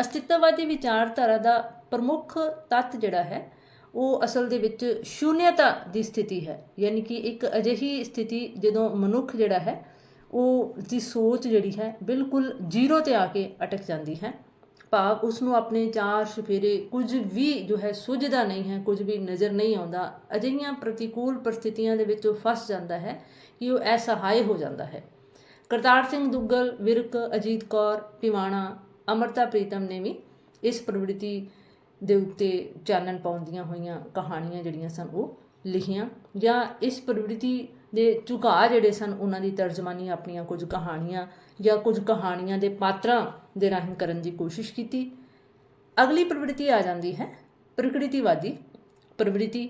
[SPEAKER 1] ਅਸਤਿਤਵਵਾਦੀ ਵਿਚਾਰਧਾਰਾ ਦਾ ਪ੍ਰਮੁੱਖ ਤੱਤ ਜਿਹੜਾ ਹੈ, ਉਹ ਅਸਲ ਦੇ ਵਿੱਚ ਸ਼ੂਨਿਅਤਾ ਦੀ ਸਥਿਤੀ ਹੈ। ਯਾਨੀ ਕਿ ਇੱਕ ਅਜਿਹੀ ਸਥਿਤੀ ਜਦੋਂ ਮਨੁੱਖ ਜਿਹੜਾ ਹੈ, ਉਹ ਦੀ ਸੋਚ ਜਿਹੜੀ ਹੈ, ਬਿਲਕੁਲ ਜ਼ੀਰੋ ਤੇ ਆ ਕੇ ਅਟਕ ਜਾਂਦੀ ਹੈ। ਭਾਵ ਉਸ ਨੂੰ ਆਪਣੇ ਚਾਰ ਸ਼ਫੇਰੇ ਕੁਝ ਵੀ ਜੋ ਹੈ ਸੁਝਦਾ ਨਹੀਂ ਹੈ, ਕੁਝ ਵੀ ਨਜ਼ਰ ਨਹੀਂ ਆਉਂਦਾ, ਅਜਿਹੀਆਂ ਪ੍ਰਤੀਕੂਲ ਪਰਿਸਥਿਤੀਆਂ ਦੇ ਵਿੱਚ ਉਹ ਫਸ ਜਾਂਦਾ ਹੈ ਕਿ ਉਹ ਅਸਹਾਇ ਹੋ ਜਾਂਦਾ ਹੈ। ਕਰਤਾਰ ਸਿੰਘ ਦੁੱਗਲ, ਵਿਰਕ, ਅਜੀਤ ਕੌਰ ਟਿਵਾਣਾ ਅਮਰਤਾ ਪ੍ਰੀਤਮ ਨੇ ਵੀ ਇਸ ਪ੍ਰਵਿਰਤੀ ਦੇ ਉੱਤੇ ਚਾਨਣ ਪਾਉਂਦੀਆਂ ਹੋਈਆਂ ਕਹਾਣੀਆਂ ਜਿਹੜੀਆਂ ਸਨ ਉਹ ਲਿਖੀਆਂ ਜਾਂ ਇਸ ਪ੍ਰਵਿਰਤੀ ਦੇ ਝੁਕਾਅ ਜਿਹੜੇ ਸਨ, ਉਹਨਾਂ ਦੀ ਤਰਜਮਾਨੀ ਆਪਣੀਆਂ ਕੁਝ ਕਹਾਣੀਆਂ ਜਾਂ ਕੁਝ ਕਹਾਣੀਆਂ ਦੇ ਪਾਤਰਾਂ ਦੇ ਰਾਹੀਂ ਕਰਨ ਦੀ ਕੋਸ਼ਿਸ਼ ਕੀਤੀ। ਅਗਲੀ ਪ੍ਰਵਿਰਤੀ ਆ ਜਾਂਦੀ ਹੈ ਪ੍ਰਕਿਰਤੀਵਾਦੀ ਪ੍ਰਵਿਰਤੀ।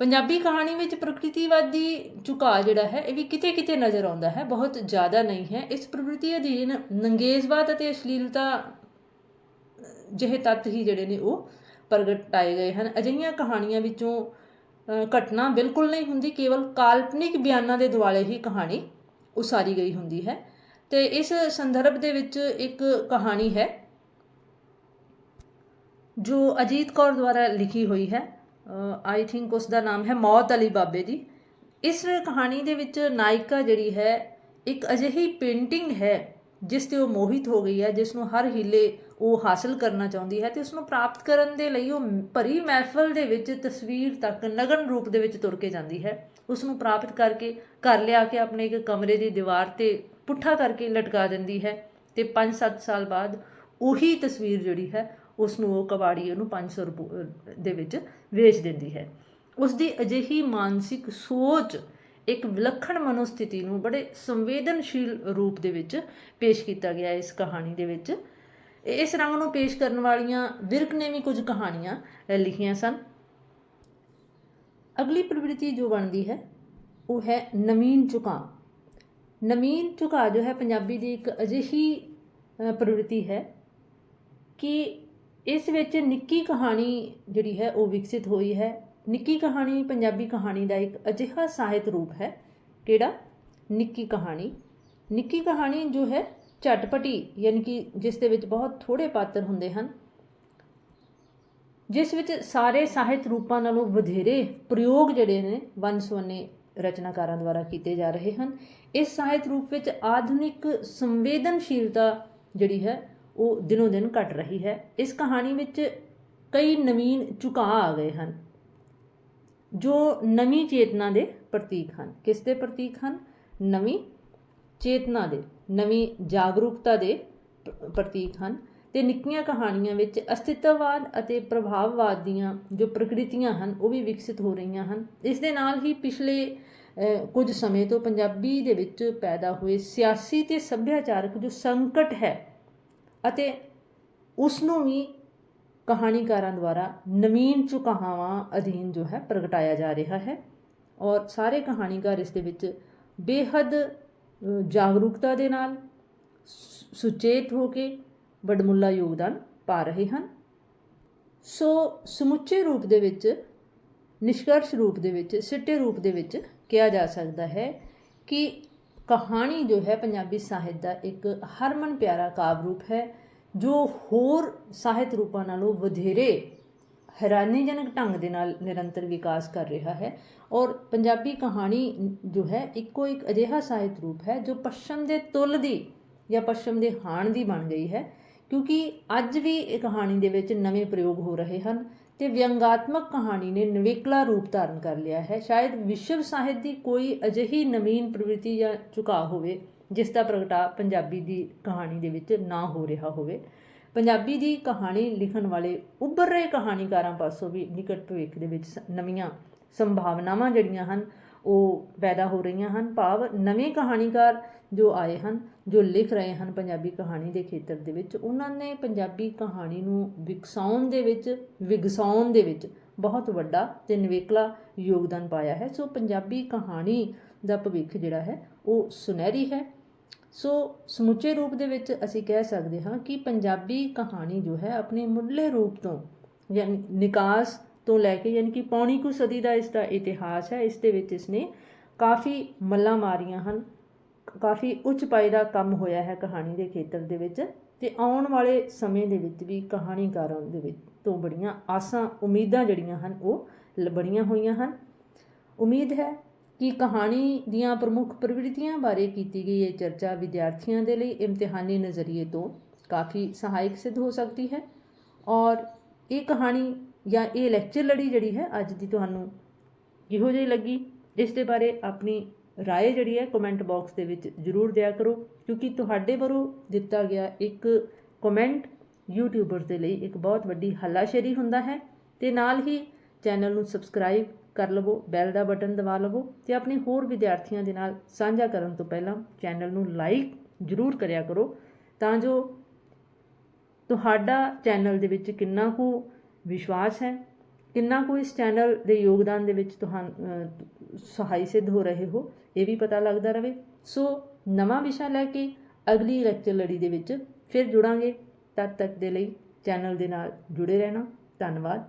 [SPEAKER 1] ਪੰਜਾਬੀ ਕਹਾਣੀ ਵਿੱਚ ਪ੍ਰਕਿਰਤੀਵਾਦੀ ਝੁਕਾਅ ਜਿਹੜਾ ਹੈ, ਇਹ ਵੀ ਕਿਤੇ ਕਿਤੇ ਨਜ਼ਰ ਆਉਂਦਾ ਹੈ, ਬਹੁਤ ਜ਼ਿਆਦਾ ਨਹੀਂ ਹੈ। ਇਸ ਪ੍ਰਵਿਰਤੀ ਅਧੀਨ ਨੰਗੇਜ਼ਵਾਦ ਅਤੇ ਅਸ਼ਲੀਲਤਾ ਜਿਹੇ ਤੱਤ ਹੀ ਜਿਹੜੇ ਨੇ ਉਹ ਪ੍ਰਗਟਾਏ ਗਏ ਹਨ। ਅਜਿਹੀਆਂ ਕਹਾਣੀਆਂ ਵਿੱਚੋਂ ਘਟਨਾ ਬਿਲਕੁਲ ਨਹੀਂ ਹੁੰਦੀ, ਕੇਵਲ ਕਾਲਪਨਿਕ ਬਿਆਨਾਂ ਦੇ ਦੁਆਲੇ ਹੀ ਕਹਾਣੀ ਉਸਾਰੀ ਗਈ ਹੁੰਦੀ ਹੈ। ਤੇ ਇਸ ਸੰਦਰਭ ਦੇ ਵਿੱਚ ਇੱਕ ਕਹਾਣੀ ਹੈ, ਜੋ ਅਜੀਤ ਕੌਰ ਦੁਆਰਾ ਲਿਖੀ ਹੋਈ ਹੈ। ਆਈ ਥਿੰਕ ਉਸ ਦਾ ਨਾਮ ਹੈ ਮੌਤ ਅਲੀ ਬਾਬੇ ਦੀ। ਇਸ ਕਹਾਣੀ ਦੇ ਵਿੱਚ ਨਾਇਕਾ ਜਿਹੜੀ ਹੈ, ਇੱਕ ਅਜਿਹੀ ਪੇਂਟਿੰਗ ਹੈ, ਜਿਸ ਤੇ ਉਹ ਮੋਹਿਤ ਹੋ ਗਈ ਹੈ, ਜਿਸ ਨੂੰ ਹਰ ਹੀਲੇ ਉਹ ਹਾਸਲ ਕਰਨਾ ਚਾਹੁੰਦੀ ਹੈ ਤੇ ਉਸ ਨੂੰ ਪ੍ਰਾਪਤ ਕਰਨ ਦੇ ਲਈ ਉਹ ਭਰੀ ਮਹਿਫਲ ਦੇ ਵਿੱਚ ਤਸਵੀਰ ਤੱਕ ਨਗਨ ਰੂਪ ਦੇ ਵਿੱਚ ਤੁਰ ਕੇ ਜਾਂਦੀ ਹੈ। ਉਸ ਨੂੰ ਪ੍ਰਾਪਤ ਕਰਕੇ ਘਰ ਲਿਆ ਕੇ ਆਪਣੇ ਇੱਕ ਕਮਰੇ ਦੀ ਦੀਵਾਰ ਤੇ ਪੁੱਠਾ ਕਰਕੇ ਲਟਕਾ ਦਿੰਦੀ ਹੈ ਤੇ 5-7 ਸਾਲ ਬਾਅਦ ਉਹੀ ਤਸਵੀਰ ਜਿਹੜੀ ਹੈ ਉਸ ਨੂੰ ਉਹ ਕਬਾੜੀ ਉਹਨੂੰ 500 ਰੁਪਏ ਦੇ ਵਿੱਚ ਵੇਚ ਦਿੰਦੀ ਹੈ। ਉਸ ਦੀ ਅਜਿਹੀ ਮਾਨਸਿਕ ਸੋਚ ਇੱਕ ਵਿਲੱਖਣ ਮਨੋਸਥਿਤੀ ਨੂੰ ਬੜੇ ਸੰਵੇਦਨਸ਼ੀਲ ਰੂਪ ਦੇ ਵਿੱਚ ਪੇਸ਼ ਕੀਤਾ ਗਿਆ ਇਸ ਕਹਾਣੀ ਦੇ ਵਿੱਚ। ਇਸ ਰੰਗ ਨੂੰ ਪੇਸ਼ ਕਰਨ ਵਾਲੀਆਂ ਵਿਰਕ ਨੇ ਵੀ ਕੁਝ ਕਹਾਣੀਆਂ ਲਿਖੀਆਂ ਸਨ। ਅਗਲੀ ਪ੍ਰਵਿਰਤੀ ਜੋ ਬਣਦੀ ਹੈ, ਉਹ ਹੈ ਨਵੀਨ ਝੁਕਾਅ। ਨਵੀਨ ਝੁਕਾਅ ਜੋ ਹੈ, ਪੰਜਾਬੀ ਦੀ ਇੱਕ ਅਜਿਹੀ ਪ੍ਰਵਿਰਤੀ ਹੈ ਕਿ ਇਸ ਵਿੱਚ ਨਿੱਕੀ ਕਹਾਣੀ ਜਿਹੜੀ ਹੈ, ਉਹ ਵਿਕਸਿਤ ਹੋਈ ਹੈ। ਨਿੱਕੀ ਕਹਾਣੀ ਪੰਜਾਬੀ ਕਹਾਣੀ ਦਾ ਇੱਕ ਅਜਿਹਾ ਸਾਹਿਤ ਰੂਪ ਹੈ, ਕਿਹੜਾ? ਨਿੱਕੀ ਕਹਾਣੀ। ਨਿੱਕੀ ਕਹਾਣੀ ਜੋ ਹੈ, ਝਟਪਟੀ, ਯਾਨੀ ਕਿ ਜਿਸ ਦੇ ਵਿੱਚ ਬਹੁਤ ਥੋੜੇ ਪਾਤਰ ਹੁੰਦੇ ਹਨ। ਜਿਸ ਵਿੱਚ ਸਾਰੇ ਸਾਹਿਤ ਰੂਪਾਂ ਨਾਲੋਂ ਵਧੇਰੇ ਪ੍ਰਯੋਗ ਜਿਹੜੇ ਨੇ ਵੰਨ ਸੁਵੰਨੇ ਰਚਨਾਕਾਰਾਂ ਦੁਆਰਾ ਕੀਤੇ ਜਾ ਰਹੇ ਹਨ। ਇਸ ਸਾਹਿਤ ਰੂਪ ਵਿੱਚ ਆਧੁਨਿਕ ਸੰਵੇਦਨਸ਼ੀਲਤਾ ਜਿਹੜੀ ਹੈ, ਉਹ ਦਿਨੋ ਦਿਨ ਘਟ ਰਹੀ ਹੈ। ਇਸ ਕਹਾਣੀ ਵਿੱਚ ਕਈ ਨਵੀਨ ਝੁਕਾਅ ਆ ਗਏ ਹਨ, ਜੋ ਨਵੀਂ ਚੇਤਨਾ ਦੇ ਪ੍ਰਤੀਕ ਹਨ। ਕਿਸ ਦੇ ਪ੍ਰਤੀਕ ਹਨ? ਨਵੀਂ ਚੇਤਨਾ ਦੇ, ਨਵੀਂ ਜਾਗਰੂਕਤਾ ਦੇ ਪ੍ਰਤੀਕ ਹਨ। ਤੇ ਨਿੱਕੀਆਂ ਕਹਾਣੀਆਂ ਵਿੱਚ ਅਸਤਿਤਵਵਾਦ ਅਤੇ ਪ੍ਰਭਾਵਵਾਦ ਦੀਆਂ ਜੋ ਪ੍ਰਕਿਰਤੀਆਂ ਹਨ, ਉਹ ਵੀ ਵਿਕਸਿਤ ਹੋ ਰਹੀਆਂ ਹਨ। ਇਸ ਦੇ ਨਾਲ ਹੀ ਪਿਛਲੇ ਕੁਝ ਸਮੇਂ ਤੋਂ ਪੰਜਾਬੀ ਦੇ ਵਿੱਚ ਪੈਦਾ ਹੋਏ ਸਿਆਸੀ ਤੇ ਸੱਭਿਆਚਾਰਕ ਜੋ ਸੰਕਟ ਹੈ ਅਤੇ ਉਸ ਨੂੰ ਵੀ ਕਹਾਣੀਕਾਰਾਂ ਦੁਆਰਾ ਨਵੀਨ ਚੁਕਾਵਾਂ ਅਧੀਨ ਜੋ ਹੈ ਪ੍ਰਗਟਾਇਆ ਜਾ ਰਿਹਾ ਹੈ ਔਰ ਸਾਰੇ ਕਹਾਣੀਕਾਰ ਇਸ ਦੇ ਵਿੱਚ ਬੇਹੱਦ ਜਾਗਰੂਕਤਾ ਦੇ ਨਾਲ ਸੁ- ਸੁਚੇਤ ਹੋ ਕੇ ਵਡਮੁੱਲਾ ਯੋਗਦਾਨ ਪਾ ਰਹੇ ਹਨ। ਸੋ ਸਮੁੱਚੇ ਰੂਪ ਦੇ ਵਿੱਚ, ਨਿਸ਼ਕਰਸ਼ ਰੂਪ ਦੇ ਵਿੱਚ, ਸਿੱਟੇ ਰੂਪ ਦੇ ਵਿੱਚ ਕਿਹਾ ਜਾ ਸਕਦਾ ਹੈ ਕਿ ਕਹਾਣੀ ਜੋ ਹੈ ਪੰਜਾਬੀ ਸਾਹਿਤ ਦਾ ਇੱਕ ਹਰਮਨ ਪਿਆਰਾ ਕਾਵਿ ਰੂਪ ਹੈ, ਜੋ ਹੋਰ ਸਾਹਿਤ ਰੂਪਾਂ ਨਾਲੋਂ ਵਧੇਰੇ ਹੈਰਾਨੀਜਨਕ ਢੰਗ ਦੇ ਨਾਲ ਨਿਰੰਤਰ ਵਿਕਾਸ ਕਰ ਰਿਹਾ ਹੈ ਔਰ ਪੰਜਾਬੀ ਕਹਾਣੀ ਜੋ ਹੈ ਇੱਕੋ ਇੱਕ ਅਜਿਹਾ ਸਾਹਿਤ ਰੂਪ ਹੈ ਜੋ ਪੱਛਮ ਦੇ ਤੁਲ ਦੀ ਜਾਂ ਪੱਛਮ ਦੇ ਹਾਣ ਦੀ ਬਣ ਗਈ ਹੈ। ਕਿਉਂਕਿ ਅੱਜ ਵੀ ਇਹ ਕਹਾਣੀ ਦੇ ਵਿੱਚ ਨਵੇਂ ਪ੍ਰਯੋਗ ਹੋ ਰਹੇ ਹਨ ਤੇ ਵਿਅੰਗਾਤਮਕ ਕਹਾਣੀ ਨੇ ਨਿਵੇਕਲਾ ਰੂਪ ਧਾਰਨ ਕਰ ਲਿਆ ਹੈ। ਸ਼ਾਇਦ ਵਿਸ਼ਵ ਸਾਹਿਤ ਦੀ ਕੋਈ ਅਜਿਹੀ ਨਵੀਨ ਪ੍ਰਵਿਰਤੀ ਜਾਂ ਝੁਕਾਅ ਹੋਵੇ, ਜਿਸ ਦਾ ਪ੍ਰਗਟਾ ਪੰਜਾਬੀ ਦੀ ਕਹਾਣੀ ਦੇ ਵਿੱਚ ਨਾ ਹੋ ਰਿਹਾ ਹੋਵੇ। ਪੰਜਾਬੀ ਦੀ ਕਹਾਣੀ ਲਿਖਣ ਵਾਲੇ ਉੱਭਰ ਰਹੇ ਕਹਾਣੀਕਾਰਾਂ ਪਾਸੋਂ ਵੀ ਨਿਕਟ ਭਵਿੱਖ ਦੇ ਵਿੱਚ ਸ- ਨਵੀਆਂ ਸੰਭਾਵਨਾਵਾਂ ਜਿਹੜੀਆਂ ਹਨ, ਉਹ ਪੈਦਾ ਹੋ ਰਹੀਆਂ ਹਨ। ਭਾਵ ਨਵੇਂ ਕਹਾਣੀਕਾਰ ਜੋ ਆਏ ਹਨ, ਜੋ ਲਿਖ ਰਹੇ ਹਨ ਪੰਜਾਬੀ ਕਹਾਣੀ ਦੇ ਖੇਤਰ ਦੇ ਵਿੱਚ, ਉਹਨਾਂ ਨੇ ਪੰਜਾਬੀ ਕਹਾਣੀ ਨੂੰ ਵਿਕਸਾਉਣ ਦੇ ਵਿੱਚ, ਵਿਗਸਾਉਣ ਦੇ ਵਿੱਚ ਬਹੁਤ ਵੱਡਾ ਤੇ ਨਿਵੇਕਲਾ ਯੋਗਦਾਨ ਪਾਇਆ ਹੈ। ਸੋ ਪੰਜਾਬੀ ਕਹਾਣੀ ਦਾ ਭਵਿੱਖ ਜਿਹੜਾ ਹੈ, ਉਹ ਸੁਨਹਿਰੀ ਹੈ। ਸੋ ਸਮੁੱਚੇ ਰੂਪ ਦੇ ਵਿੱਚ ਅਸੀਂ ਕਹਿ ਸਕਦੇ ਹਾਂ ਕਿ ਪੰਜਾਬੀ ਕਹਾਣੀ ਜੋ ਹੈ, ਆਪਣੇ ਮੁੱਢਲੇ ਰੂਪ ਤੋਂ ਯਾਨੀ ਨਿਕਾਸ ਤੋਂ ਲੈ ਕੇ ਯਾਨੀ ਕਿ ਪੌਣੀ ਕੁ ਸਦੀ ਦਾ ਇਸ ਦਾ ਇਤਿਹਾਸ ਹੈ, ਇਸ ਦੇ ਵਿੱਚ ਇਸਨੇ ਕਾਫੀ ਮੱਲਾਂ ਮਾਰੀਆਂ ਹਨ। ਕਾਫੀ ਉੱਚ ਪਾਏ ਦਾ ਕੰਮ ਹੋਇਆ ਹੈ ਕਹਾਣੀ ਦੇ ਖੇਤਰ ਦੇ ਵਿੱਚ ਤੇ ਆਉਣ ਵਾਲੇ ਸਮੇਂ ਦੇ ਵਿੱਚ ਵੀ ਕਹਾਣੀਕਾਰਾਂ ਦੇ ਵਿੱਚ ਤੋਂ ਬੜੀਆਂ ਆਸਾਂ, ਉਮੀਦਾਂ ਜਿਹੜੀਆਂ ਹਨ, ਉਹ ਲ- ਬਣੀਆਂ ਹੋਈਆਂ ਹਨ। ਉਮੀਦ ਹੈ ਕਿ ਕਹਾਣੀ ਦੀਆਂ ਪ੍ਰਮੁੱਖ ਪ੍ਰਵਿਰਤੀਆਂ ਬਾਰੇ ਕੀਤੀ ਗਈ ਇਹ ਚਰਚਾ ਵਿਦਿਆਰਥੀਆਂ ਦੇ ਲਈ ਇਮਤਿਹਾਨੀ ਨਜ਼ਰੀਏ ਤੋਂ ਕਾਫੀ ਸਹਾਇਕ ਸਿੱਧ ਹੋ ਸਕਦੀ ਹੈ। ਔਰ ਇਹ ਕਹਾਣੀ ਜਾਂ ਇਹ ਲੈਕਚਰ ਲੜੀ ਜਿਹੜੀ ਹੈ, ਅੱਜ ਦੀ ਤੁਹਾਨੂੰ ਇਹੋ ਜਿਹੀ ਲੱਗੀ, ਇਸ ਦੇ ਬਾਰੇ ਆਪਣੀ ਰਾਏ ਜਿਹੜੀ ਹੈ ਕਮੈਂਟ ਬਾਕਸ ਦੇ ਵਿੱਚ ਜ਼ਰੂਰ ਦਿਆ ਕਰੋ, ਕਿਉਂਕਿ ਤੁਹਾਡੇ ਵੱਲੋਂ ਦਿੱਤਾ ਗਿਆ ਇੱਕ ਕਮੈਂਟ ਯੂਟਿਊਬਰਸ ਦੇ ਲਈ ਇੱਕ ਬਹੁਤ ਵੱਡੀ ਹੱਲਾਸ਼ੇਰੀ ਹੁੰਦਾ ਹੈ। ਤੇ ਨਾਲ ਹੀ ਚੈਨਲ ਨੂੰ ਸਬਸਕ੍ਰਾਈਬ ਕਰ ਲਵੋ ਬੈਲ ਦਾ ਬਟਨ ਦਬਾ ਲਵੋ ਤੇ ਆਪਣੇ ਹੋਰ ਵਿਦਿਆਰਥੀਆਂ ਦੇ ਨਾਲ ਸਾਂਝਾ ਕਰਨ ਤੋਂ ਪਹਿਲਾਂ ਚੈਨਲ ਨੂੰ ਲਾਈਕ ਜ਼ਰੂਰ ਕਰਿਆ ਕਰੋ, ਤਾਂ ਜੋ ਤੁਹਾਡਾ ਚੈਨਲ ਦੇ ਵਿੱਚ ਕਿੰਨਾ ਕੁ ਵਿਸ਼ਵਾਸ ਹੈ ਕਿੰਨਾ ਕੁ ਇਸ ਚੈਨਲ ਦੇ ਯੋਗਦਾਨ ਦੇ ਵਿੱਚ ਤੁਹਾਨੂੰ ਸਹਾਈ ਸਿੱਧ ਹੋ ਰਹੇ ਹੋ, ਇਹ ਵੀ ਪਤਾ ਲੱਗਦਾ ਰਹੇ ਸੋ ਨਵਾਂ ਵਿਸ਼ਾ ਲੈ ਕੇ ਅਗਲੀ ਲੈਕਚਰ ਲੜੀ ਦੇ ਵਿੱਚ ਫਿਰ ਜੁੜਾਂਗੇ। ਤਦ ਤੱਕ ਦੇ ਲਈ ਚੈਨਲ ਦੇ ਨਾਲ ਜੁੜੇ ਰਹਿਣਾ। ਧੰਨਵਾਦ।